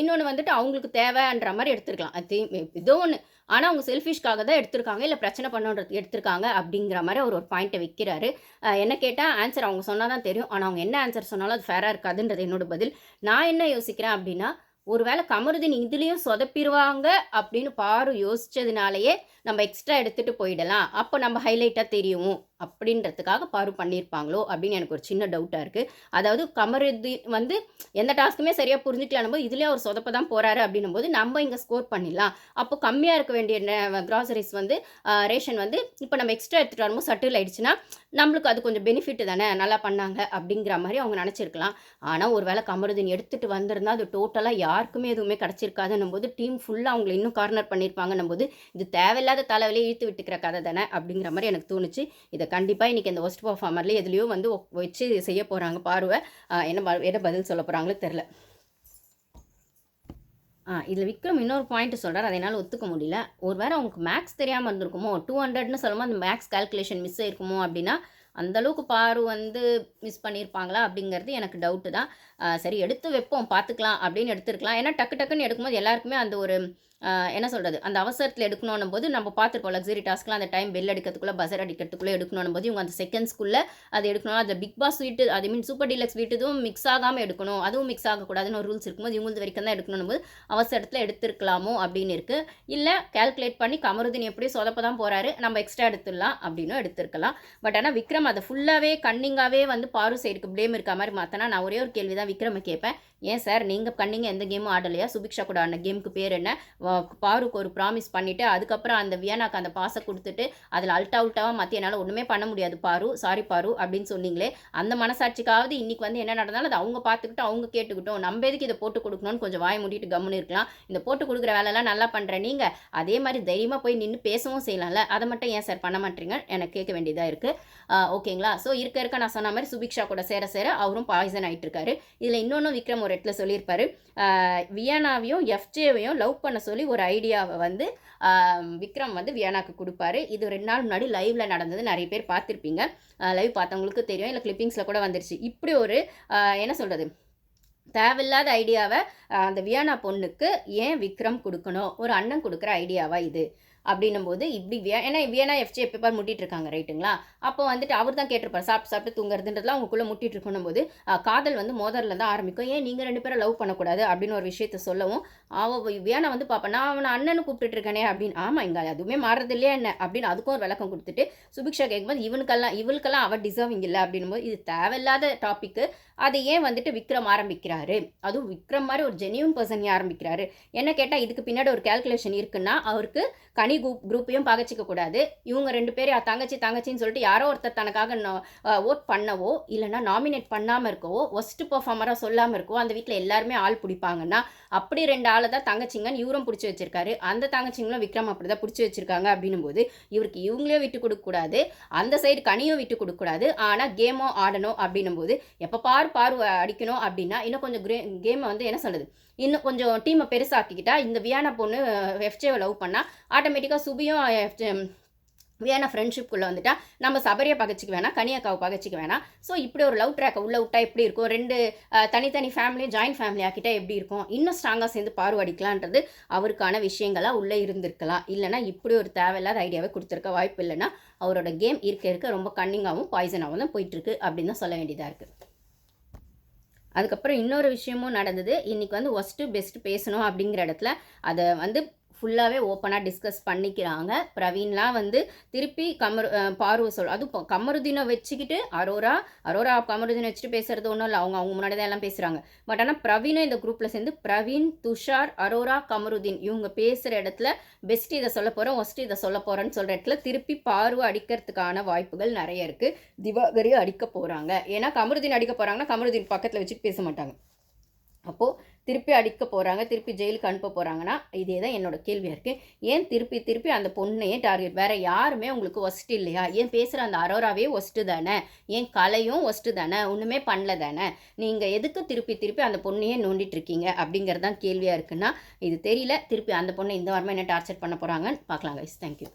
இன்னொன்று வந்துட்டு அவங்களுக்கு தேவைன்ற மாதிரி எடுத்துருக்கலாம். அது ஏதோ ஒன்று ஆனால் அவங்க செல்ஃபிஷ்காக தான் எடுத்திருக்காங்க இல்லை பிரச்சனை பண்ணுன்றது எடுத்திருக்காங்க அப்படிங்கிற மாதிரி அவர் ஒரு பாயிண்ட்டை வைக்கிறாரு. என்ன கேட்டால் ஆன்சர் அவங்க சொன்னால் தான் தெரியும். ஆனால் அவங்க என்ன ஆன்சர் சொன்னாலும் அது ஃபேராக இருக்காதுன்றது என்னோட பதில். நான் என்ன யோசிக்கிறேன் அப்படின்னா ஒருவேளை கமருதீன் இதுலேயும் சொதப்பிடுவாங்க அப்படின்னு பாரு யோசிச்சதுனாலயே நம்ம எக்ஸ்ட்ரா எடுத்துகிட்டு போயிடலாம். அப்போ நம்ம ஹைலைட்டாக தெரியும்? அப்படின்றதுக்காக பாரு பண்ணியிருப்பாங்களோ அப்படின்னு எனக்கு ஒரு சின்ன டவுட்டாக இருக்குது அதாவது கமருதீன் வந்து எந்த டாஸ்க்குமே சரியாக புரிஞ்சுக்கலானும் போது இதுலேயே அவர் சொதப்ப தான் போகிறாரு அப்படின்னும் போது நம்ம இங்கே ஸ்கோர் பண்ணிடலாம். அப்போ கம்மியாக இருக்க வேண்டிய கிராசரிஸ் வந்து ரேஷன் வந்து இப்போ நம்ம எக்ஸ்ட்ரா எடுத்துகிட்டு வரும்போது சட்டில் ஆயிடுச்சுன்னா நம்மளுக்கு அது கொஞ்சம் பெனிஃபிட் தானே? நல்லா பண்ணாங்க அப்படிங்கிற மாதிரி அவங்க நினச்சிருக்கலாம். ஆனால் ஒரு வேளை கமருதீன் எடுத்துகிட்டு வந்திருந்தால் அது டோட்டலாக யாருக்குமே எதுவுமே கிடச்சிருக்காதுன்னும் போது டீம் ஃபுல்லாக அவங்களை இன்னும் கார்னர் பண்ணியிருப்பாங்கன்னும் போது இது தேவையில்லாத தலைவலையே இழுத்து விட்டுக்கிற கதை தானே அப்படிங்கிற மாதிரி எனக்கு தோணுச்சு. இதை கண்டிப்பாக இன்றைக்கி இந்த ஒஸ்ட் பர்ஃபார்மர்லேயே எதுலேயோ வந்து வச்சு செய்ய போகிறாங்க பார்வை. என்ன ப- என்ன பதில் சொல்ல போகிறாங்களோ தெரில ஆ இதில் விக்ரம் இன்னொரு பாயிண்ட் சொல்கிறார் அதை என்னால் ஒத்துக்க முடியல. ஒரு ஒருவேளை அவங்களுக்கு மேக்ஸ் தெரியாமல் இருந்திருக்குமோ? டூ ஹண்ட்ரட்னு சொல்லும்போது அந்த மேக்ஸ் கால்குலேஷன் மிஸ் ஆயிருக்குமோ அப்படின்னா அந்த அளவுக்கு பாரு வந்து மிஸ் பண்ணியிருப்பாங்களா அப்படிங்கிறது எனக்கு டவுட்டு தான். சரி எடுத்து வைப்போம் பார்த்துக்கலாம் அப்படின்னு எடுத்துருக்கலாம். ஏன்னா டக்கு டக்குன்னு எடுக்கும்போது எல்லாருக்குமே அந்த ஒரு என்ன சொல்கிறது அந்த அவசரத்தில் எடுக்கணும் போது நம்ம பார்த்துருப்போம் லக்ஸரி டாஸ்க்லாம் அந்த டைம் பெல் அடிக்கிறதுக்குள்ளே பசர் அடிக்கிறதுக்குள்ளே எடுக்கணும் போது இவங்க அந்த செகண்ட்ஸ்க்குள்ளே அது எடுக்கணும். அந்த பிக் பாஸ் வீட்டு அது மீன் சூப்பர் டீலக்ஸ் வீட்டு இதுவும் மிக்ஸ் ஆகாமல் எடுக்கணும். அதுவும் மிக்ஸ் ஆகக்கூடாதுன்னு ஒரு ரூல்ஸ் இருக்கும்போது இவங்களுக்கு வரைக்கும் தான் எடுக்கணும் போது அவசரத்தில் எடுத்துருக்கலாமோ அப்படின்னு இருக்குது இல்லை கால்குலேட் பண்ணி கமருதீன் எப்படி சொதப்ப தான் போகிறாரு நம்ம எக்ஸ்ட்ரா எடுத்துடலாம் அப்படின்னும் எடுத்துருக்கலாம். பட் ஆனால் விக்ரம் அதை ஃபுல்லாகவே கன்னிங்காகவே வந்து பாரு சைடுக்கு ப்ளேம் இருக்க மாதிரி மாற்றினா நான் ஒரே ஒரு கேள்வி தான் விக்ரமை கேட்பேன். ஏன் சார் நீங்கள் கன்னிங்க எந்த கேமும் ஆடலையா? சுபிக்ஷா கூட ஆடின கேமுக்கு பேர் என்ன? பாருக்கு ஒரு ப்ராமிஸ் பண்ணிவிட்டு அதுக்கப்புறம் அந்த வியனாக்கு அந்த பாசை கொடுத்துட்டு அதில் அல்ட்டா உல்ட்டாவாக மாற்றி என்னால் ஒன்றுமே பண்ண முடியாது. பாரு சாரி பாரு அப்படின்னு சொன்னீங்களே அந்த மனசாட்சிக்காவது இன்றைக்கி வந்து என்ன நடந்தாலும் அது அவங்க பார்த்துக்கிட்டு அவங்க கேட்டுக்கிட்டோம் நம்ம எதுக்கு இதை போட்டு கொடுக்கணும்னு கொஞ்சம் வாய் மூடிட்டு கம்முன்னு இருக்கலாம். இந்த போட்டு கொடுக்குற வேலைலாம் நல்லா பண்ணுற நீங்கள் அதே மாதிரி தைரியமாக போய் நின்று பேசவும் செய்யலாம்ல. அதை மட்டும் ஏன் சார் பண்ண மாட்டீங்க? எனக்கு கேட்க வேண்டியதாக இருக்குது ஓகேங்களா ஸோ இருக்க இருக்க நான் சொன்ன மாதிரி சுபிக்ஷா கூட சேர சேர அவரும் பாய்சன் ஆகிட்டு இருக்காரு. இதில் இன்னொன்று விக்ரம் ஒரு இடத்துல சொல்லியிருப்பாரு. வியனாவையும் எஃப்ஜேவையும் லவ் பண்ண சொல்லி ஒரு ஐடியாவை வந்து விக்ரம் வந்து வியனாக்கு கொடுப்பாரு. இது ரெண்டு நாள் முன்னாடி லைவ்ல நடந்தது. நிறைய பேர் பார்த்துருப்பீங்க. லைவ் பார்த்தவங்களுக்கு தெரியும். இல்லை கிளிப்பிங்ஸில் கூட வந்துருச்சு. இப்படி ஒரு என்ன சொல்கிறது தேவையில்லாத ஐடியாவை அந்த வியானா பொண்ணுக்கு ஏன் விக்ரம் கொடுக்கணும்? ஒரு அண்ணன் கொடுக்குற ஐடியாவா இது? அப்படின்னும் போது இப்படி வியா ஏன்னா வியனா எஃப்ஜே எப்போ முட்டிட்டு இருக்காங்க ரைட்டுங்களா? அப்போ வந்துட்டு அவர் தான் கேட்டிருப்பார் சாப்பிட்டு சாப்பிட்டு தூங்குறதுன்றதுலாம் அவங்களுக்குள்ள முட்டிட்டு இருக்கணும் போது காதல் வந்து மோதரில் தான் ஆரம்பிக்கும். ஏன் நீங்கள் ரெண்டு பேரும் லவ் பண்ணக்கூடாது அப்படின்னு ஒரு விஷயத்த சொல்லவும் அவ வியானா வந்து பாப்பா நான் அவனை அண்ணனு கூப்பிட்டுட்டு இருக்கேனே அப்படின்னு ஆமாம் இங்கே அதுவுமே மாறுறது இல்லையா என்ன? அப்படின்னு அதுக்கும் ஒரு விளக்கம் கொடுத்துட்டு சுபிக்ஷா கேட்கும்போது இவனுக்கெல்லாம் இவளுக்கெல்லாம் அவள் டிசர்விங் இல்லை அப்படின்னும் போது இது தேவையில்லாத டாப்பிக்கு அதை ஏன் வந்துட்டு விக்ரம் ஆரம்பிக்கிறாரு? அதுவும் விக்ரம் மாதிரி ஒரு ஜெனியூன் பர்சன் ஆரம்பிக்கிறாரு. என்ன கேட்டால் இதுக்கு பின்னாடி ஒரு கேல்குலேஷன் இருக்குன்னா அவருக்கு கனி குரூப் குரூப்பையும் பகச்சிக்க கூடாது. இவங்க ரெண்டு பேரும் தங்கச்சி தங்கச்சின்னு சொல்லிட்டு யாரோ ஒருத்தர் தனக்காக ஓட் பண்ணவோ இல்லைன்னா நாமினேட் பண்ணாமல் இருக்கவோ ஒஸ்ட் பர்ஃபார்மராக சொல்லாமல் இருக்கவோ அந்த வீட்டில் எல்லாருமே ஆள் பிடிப்பாங்கன்னா அப்படி ரெண்டு ஆளை தான் தங்கச்சிங்கன்னு இவரும் பிடிச்சி வச்சிருக்காரு. அந்த தங்கச்சிங்களும் விக்ரம் அப்படி தான் பிடிச்சி வச்சிருக்காங்க அப்படின்னும் போது இவருக்கு இவங்களே விட்டு கொடுக்கக்கூடாது அந்த சைடு கனியும் விட்டு கொடுக்கக்கூடாது ஆனால் கேமோ ஆடணும் அப்படின்னும் போது எப்போ பார் பார்வை அடிக்கணும் அப்படின்னா இன்னும் கொஞ்சம் கிரே கேமை வந்து என்ன சொல்கிறது இன்னும் கொஞ்சம் டீமை பெருசாக்கிக்கிட்டா இந்த வியானா பொண்ணு எஃப்ஜேவை லவ் பண்ணால் ஆட்டோமேட்டிக்காக சுபியும் எஃப்ஜே வேணா ஃப்ரெண்ட்ஷிப்குள்ளே வந்துட்டா நம்ம சபரியை பகச்சிக்க வேணாம் கனியாக்காவை பகச்சிக்க வேணாம். ஸோ இப்படி ஒரு லவ் ட்ராக்கை உள்ளே விட்டா எப்படி இருக்கும்? ரெண்டு தனித்தனி ஃபேமிலியும் ஜாயின்ட் ஃபேமிலி ஆக்கிட்டா எப்படி இருக்கும்? இன்னும் ஸ்ட்ராங்காக சேர்ந்து பார்வடிக்கலான்றது அவருக்கான விஷயங்களாக உள்ளே இருந்திருக்கலாம். இல்லைன்னா இப்படி ஒரு தேவையில்லாத ஐடியாவை கொடுத்துருக்க வாய்ப்பு இல்லைன்னா அவரோட கேம் இருக்க இருக்க ரொம்ப கன்னிங்காகவும் பாய்சனாகவும் தான் போயிட்டுருக்கு அப்படின்னு தான் சொல்ல வேண்டியதாக இருக்குது அதுக்கப்புறம் இன்னொரு விஷயமும் நடந்தது. இன்றைக்கி வந்து ஒஸ்ட்டு பெஸ்ட்டு பேசணும் அப்படிங்கிற இடத்துல அதை வந்து ஃபுல்லாகவே ஓப்பனாக டிஸ்கஸ் பண்ணிக்கிறாங்க. பிரவீன்லாம் வந்து திருப்பி கமரு பார்வை சொல் அதுவும் இப்போ கமருதீனை வச்சுக்கிட்டு அரோரா அரோரா கமருதீனை வச்சுட்டு பேசுறது ஒன்றும் இல்லை. அவங்க அவங்க முன்னாடி தான் எல்லாம் பேசுகிறாங்க பட் ஆனால் பிரவீனும் இந்த குரூப்பில் சேர்ந்து பிரவீன் துஷார் அரோரா கமருதீன் இவங்க பேசுகிற இடத்துல பெஸ்ட் இதை சொல்ல போகிறோம் ஒஸ்ட் இதை சொல்ல போகிறேன்னு சொல்கிற இடத்துல திருப்பி பார்வை அடிக்கிறதுக்கான வாய்ப்புகள் நிறைய இருக்குது திவாகரி அடிக்க போகிறாங்க ஏன்னா கமருதீன் அடிக்க போகிறாங்கன்னா கமருதீன் பக்கத்தில் வச்சுட்டு பேச மாட்டாங்க. அப்போது திருப்பி அடிக்க போகிறாங்க திருப்பி ஜெயிலுக்கு அனுப்ப போகிறாங்கன்னா இதே தான் என்னோட கேள்வியாக இருக்குது ஏன் திருப்பி திருப்பி அந்த பொண்ணையே டார்கெட் வேறு யாருமே உங்களுக்கு ஒஸ்ட்டு இல்லையா? ஏன் பேசுகிற அந்த அரோராவே ஒஸ்ட்டு தானே? ஏன் கலையும் ஒஸ்ட்டு தானே? ஒன்றுமே பண்ணல தானே? நீங்கள் எதுக்கு திருப்பி திருப்பி அந்த பொண்ணையே நோண்டிட்டு இருக்கீங்க? அப்படிங்கிறது தான் கேள்வியாக இருக்குன்னா இது தெரியல. திருப்பி அந்த பொண்ணை இந்த வாரமாக என்ன டார்ச்சர் பண்ண போகிறாங்கன்னு பார்க்கலாம் கைஸ் தேங்க்யூ